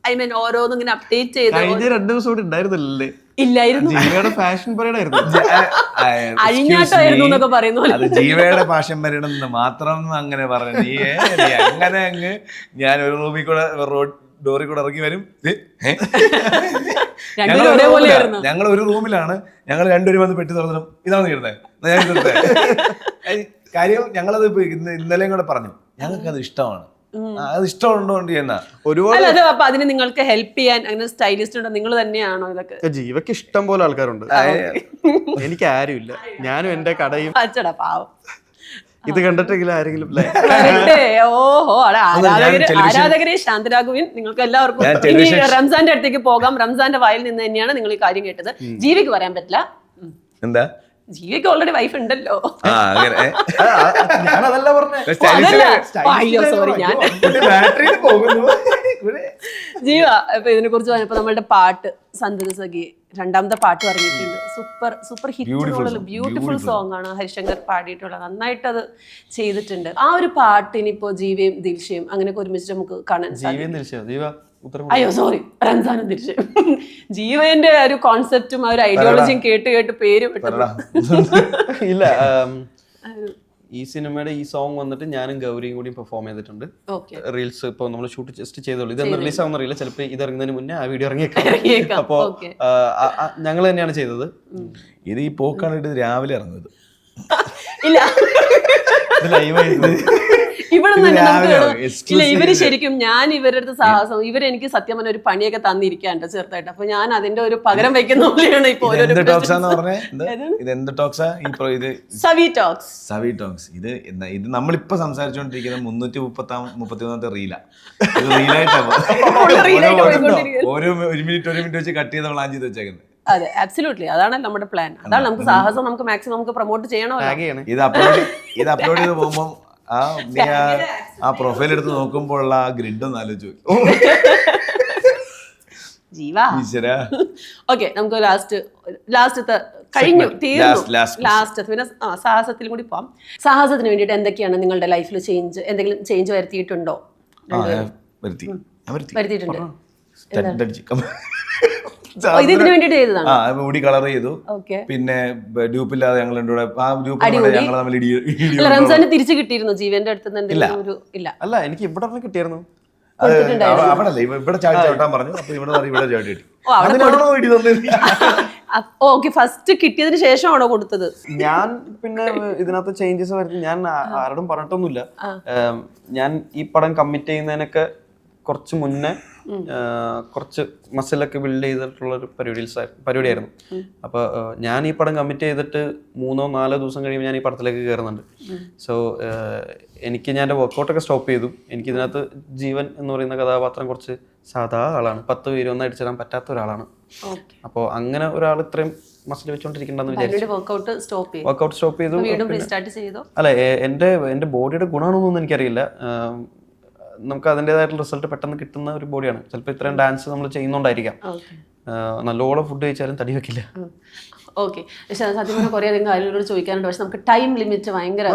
ഐ മീൻ ഓരോന്നും ഇങ്ങനെ അപ്ഡേറ്റ് ചെയ്ത് കഴിഞ്ഞ രണ്ട് ദിവസം കൂടി ഉണ്ടായിരുന്നില്ലേ ഇല്ലായിരുന്നു. ജീവയുടെ ഫാഷൻ പരേഡ് ആയിരുന്നു എന്നൊക്കെ പറയുന്ന അത് ജീവയുടെ വരണമെന്ന് മാത്രം അങ്ങനെ പറഞ്ഞു. നീ ഏ, നീ അങ്ങനെ അങ്ങ് ഞാൻ ഒരു റൂമിൽ കൂടെ റോഡ് ഡോറിൽ കൂടെ ഇറങ്ങി വരും. ഏ? ഞങ്ങൾ ഒരു റൂമിലാണ്. ഞങ്ങൾ ഒരു റൂമിലാണ്. ഞങ്ങൾ രണ്ടുപേരും വന്ന് പെട്ടി തുറന്നിടും. ഇതാണ് ഇടുന്നത് ഞാൻ. ഏയ്, കാര്യം ഞങ്ങളത് ഇപ്പൊ ഇന്ന് ഇന്നലെയും കൂടെ പറഞ്ഞു. ഞങ്ങൾക്ക് അത് ഇഷ്ടമാണ്. അത് ഇഷ്ടമുണ്ടോണ്ട് ചെയ്യുന്ന ഒരുപാട് അല്ല അപ്പൊ അതിന് നിങ്ങൾക്ക് ഹെൽപ്പ് ചെയ്യാൻ അങ്ങനെ സ്റ്റൈലിസ്റ്റ് ഉണ്ടോ? നിങ്ങൾ തന്നെയാണോ ഇതൊക്കെ? ജീവക്ക് ഇഷ്ടം പോലെ ആൾക്കാരുണ്ട്. എനിക്ക് ആരുമില്ല. ഞാനും എന്റെ കടയും. അച്ചടാ പാവം. ഇത് കണ്ടിട്ടെങ്കിലും ആരെങ്കിലും ഓഹോ ആരാധകര് ശാന്തരാഘുവിൻ നിങ്ങൾക്ക് എല്ലാവർക്കും ഞാൻ ഇനി റംസാന്റെ അടുത്തേക്ക് പോകാം. റംസാന്റെ വായിൽ നിന്ന് തന്നെയാണ് നിങ്ങൾ ഈ കാര്യം കേട്ടത്. ജീവിക്ക് പറയാൻ പറ്റില്ല. എന്താ? ജീവിക്ക് ഓൾറെഡി വൈഫ് ഉണ്ടല്ലോ. ആ അങ്ങനെ ഞാൻ. അയ്യോ സോറി ജീവ ഇപ്പൊ ഇതിനെ കുറിച്ച് പറഞ്ഞപ്പോ നമ്മളുടെ പാട്ട് സന്തത സഖി രണ്ടാമത്തെ പാട്ട് പറഞ്ഞിട്ടുണ്ട്. Super super hit beautiful song ആണ് ഹരിശങ്കർ പാടിയിട്ടുള്ളത്. നന്നായിട്ട് അത് ചെയ്തിട്ടുണ്ട്. ആ ഒരു പാട്ട് ഇനിയിപ്പോ ജീവയും ദിൽഷയും അങ്ങനെയൊക്കെ ഒരുമിച്ച് നമുക്ക് കാണാൻ സാധിക്കും. അയ്യോ സോറി റംസാനും തിരിച്ചു. ജീവന്റെ ഒരു കോൺസെപ്റ്റും ആ ഒരു ഐഡിയോളജിയും കേട്ട് കേട്ട് പേര് ഇല്ല ഈ സിനിമയുടെ ഈ സോങ് വന്നിട്ട് ഞാനും ഗൗരിയും കൂടി പെർഫോം ചെയ്തിട്ടുണ്ട്. ഓക്കെ. റീൽസ് ഇപ്പൊ നമ്മൾ ഷൂട്ട് ജസ്റ്റ് ചെയ്തോളൂ. ഇത് റിലീസ് ആവുന്ന അറിയില്ല ചിലപ്പോൾ ഇത് ഇറങ്ങുന്നതിന് മുന്നേ ആ വീഡിയോ ഇറങ്ങിയേക്കാം. അപ്പോൾ അപ്പോ ഞങ്ങൾ തന്നെയാണ് ചെയ്തത്. ഇത് ഈ പോക്കാണ് രാവിലെ ഇറങ്ങുന്നത്. ഇല്ല. ഇവിടെ. ഇല്ല ഇവർ ശരിക്കും ഞാൻ ഇവരുടെ അടുത്ത് സാഹസം ഇവരെനിക്ക് സത്യം പറഞ്ഞ ഒരു പണിയൊക്കെ തന്നിരിക്കാണ്ട് ചെറുതായിട്ട്. അപ്പൊ ഞാൻ അതിന്റെ ഒരു പകരം വെക്കുന്ന പോലെയാണ് ഇപ്പൊ സവി ടോക്സ്. സവി ടോക്സ്. ഇത് ഇത് നമ്മളിപ്പോ സംസാരിച്ചുകൊണ്ടിരിക്കുന്ന മുന്നൂറ്റി മുപ്പത്താം മുപ്പത്തിമൂന്നാമത്തെ റീല റീലായിട്ടാണ് ഓരോ ഒരു മിനിറ്റ് ഒരു മിനിറ്റ് വെച്ച് കട്ട് ചെയ്ത് പ്ലാൻ ചെയ്ത് വെച്ചേക്കുന്നത്. അതെ അബ്സല്യൂട്ട്ലി അതാണ് നമ്മുടെ പ്ലാൻ അതാണ് നമുക്ക് സാഹസം നമുക്ക് മാക്സിമം നമുക്ക് പ്രൊമോട്ട് ചെയ്യണോ. ഇത് അപ്ലോഡ് ഇത് അപ്ലോഡ് ചെയ്ത് പോകുമ്പോൾ ആ നീ ആ ആ പ്രൊഫൈൽ എടുത്ത് നോക്കുമ്പോഴുള്ള ആ ഗ്രിഡ് ഒന്ന് ആലോചിച്ചു ജീവ. ഈശ്വരാ. ഓക്കെ നമുക്ക് ലാസ്റ്റ് ലാസ്റ്റത്തെ കഴിഞ്ഞു തീർന്നു. Last, ലാസ്റ്റ് പിന്നെ ആ സാഹസത്തിലും കൂടി പോവാം. സാഹസത്തിന് വേണ്ടിയിട്ട് എന്തൊക്കെയാണ് നിങ്ങളുടെ ലൈഫിൽ ചേഞ്ച് എന്തെങ്കിലും ചേഞ്ച് വരുത്തിയിട്ടുണ്ടോ? ആ ഞാൻ വരുത്തി. ഞാൻ വരുത്തി. വരുത്തിയിട്ടുണ്ട് ഇതിന് വേണ്ടിയിട്ട് ചെയ്തതാണ് ആ മുടി കളർ ചെയ്തു. ഓക്കെ. പിന്നെ ഡ്യൂപ്പില്ലാതെ ഞങ്ങൾ രണ്ടും കൂടെ ആ ഡ്യൂപ്പ് അടിപൊളി. ഞങ്ങൾ തമ്മിൽ റംസാന് തിരിച്ചു കിട്ടിയിരുന്നു? ജീവന്റെ അടുത്ത് ഇല്ല. അല്ല എനിക്ക് ഇവിടെ കിട്ടിയായിരുന്നു അവിടെ ഇവിടെ ചാടി ചവിട്ടാൻ പറഞ്ഞു. അപ്പൊ ഇവിടെ പറഞ്ഞു ഇവിടെ ചാടി ഓക്കെ ഫസ്റ്റ് കിട്ടിയതിന് ശേഷമാണോ കൊടുത്തത്? ഞാൻ പിന്നെ ഇതിനകത്ത് ചേഞ്ചസ് വരുത്തി. ഞാൻ ആരോടും പറഞ്ഞിട്ടൊന്നുമില്ല. ഞാൻ ഈ പടം കമ്മിറ്റ് ചെയ്യുന്നതിനൊക്കെ കുറച്ച് മുന്നേ കുറച്ച് മസിലൊക്കെ ബിൽഡ് ചെയ്തിട്ടുള്ള ഒരു പരിപാടി പരിപാടിയായിരുന്നു. അപ്പോൾ ഞാൻ ഈ പടം കമ്മിറ്റ് ചെയ്തിട്ട് മൂന്നോ നാലോ ദിവസം കഴിയുമ്പോൾ ഞാൻ ഈ പടത്തിലേക്ക് കയറുന്നുണ്ട് സോ എനിക്ക് ഞാൻ എന്റെ വർക്കൗട്ടൊക്കെ സ്റ്റോപ്പ് ചെയ്തു. എനിക്ക് ഇതിനകത്ത് ജീവൻ എന്ന് പറയുന്ന കഥാപാത്രം കുറച്ച് സാധാ ആളാണ്. പത്ത് പേര് ഒന്നും അടിച്ചിടാൻ പറ്റാത്ത ഒരാളാണ്. അപ്പോൾ അങ്ങനെ ഒരാൾ ഇത്രയും മസിൽ വെച്ചോണ്ടിരിക്കണ്ടെന്ന് വിചാരിച്ചു. വർക്കൗട്ട് സ്റ്റോപ്പ് ചെയ്തു. അല്ല എന്റെ എന്റെ ബോഡിയുടെ ഗുണമാണോന്നൊന്നും എനിക്കറിയില്ല. നമുക്ക് അതിന്റെതായിട്ടുള്ള റിസൾട്ട് പെട്ടെന്ന് കിട്ടുന്ന ഒരു ബോഡിയാണ് ചിലപ്പോൾ ഇത്രയും ഡാൻസ് നമ്മൾ ചെയ്യുന്നുണ്ടായിരിക്കാം. നല്ലോണം ഫുഡ് കഴിച്ചാലും തടി വെക്കില്ല. ഓക്കെ പക്ഷെ സത്യം പറഞ്ഞാൽ കുറേ അധികം കാര്യങ്ങളോട് ചോദിക്കാനുണ്ട്. പക്ഷെ നമുക്ക് ടൈം ലിമിറ്റ് ഭയങ്കര.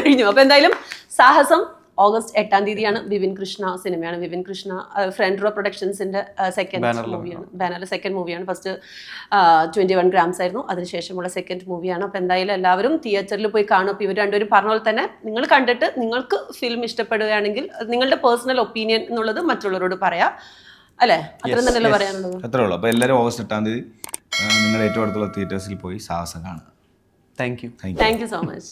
കഴിഞ്ഞു. അപ്പൊ എന്തായാലും സാഹസം ഓഗസ്റ്റ് എട്ടാം തീയതിയാണ് വിപിൻ കൃഷ്ണ സിനിമയാണ്. വിപിൻ കൃഷ്ണ ഫ്രണ്ട് റോ പ്രൊഡക്ഷൻസിന്റെ സെക്കൻഡ് മൂവിയാണ് ബാനറിലെ സെക്കൻഡ് മൂവിയാണ് ഫസ്റ്റ് ട്വന്റി വൺ ഗ്രാംസ് ആയിരുന്നു. അതിനുശേഷമുള്ള സെക്കൻഡ് മൂവിയാണ് അപ്പോൾ എന്തായാലും എല്ലാവരും തിയേറ്ററിൽ പോയി കാണും. അപ്പോൾ ഇവർ രണ്ടുപേരും പറഞ്ഞ പോലെ തന്നെ നിങ്ങൾ കണ്ടിട്ട് നിങ്ങൾക്ക് ഫിലിം ഇഷ്ടപ്പെടുകയാണെങ്കിൽ നിങ്ങളുടെ പേഴ്സണൽ ഒപ്പീനിയൻ എന്നുള്ളത് മറ്റുള്ളവരോട് പറയാം. അല്ലേ? അത്രയും തന്നെയല്ലേ പറയാനുള്ളത്? അത്രേ ഉള്ളൂ. അപ്പോൾ എല്ലാവരും ഓഗസ്റ്റ് എട്ടാം തീയതി നിങ്ങൾ ഏറ്റവും അടുത്തുള്ള തിയേറ്റേഴ്സിൽ പോയി സാഹസം കാണുക. Thank you thank you thank you so much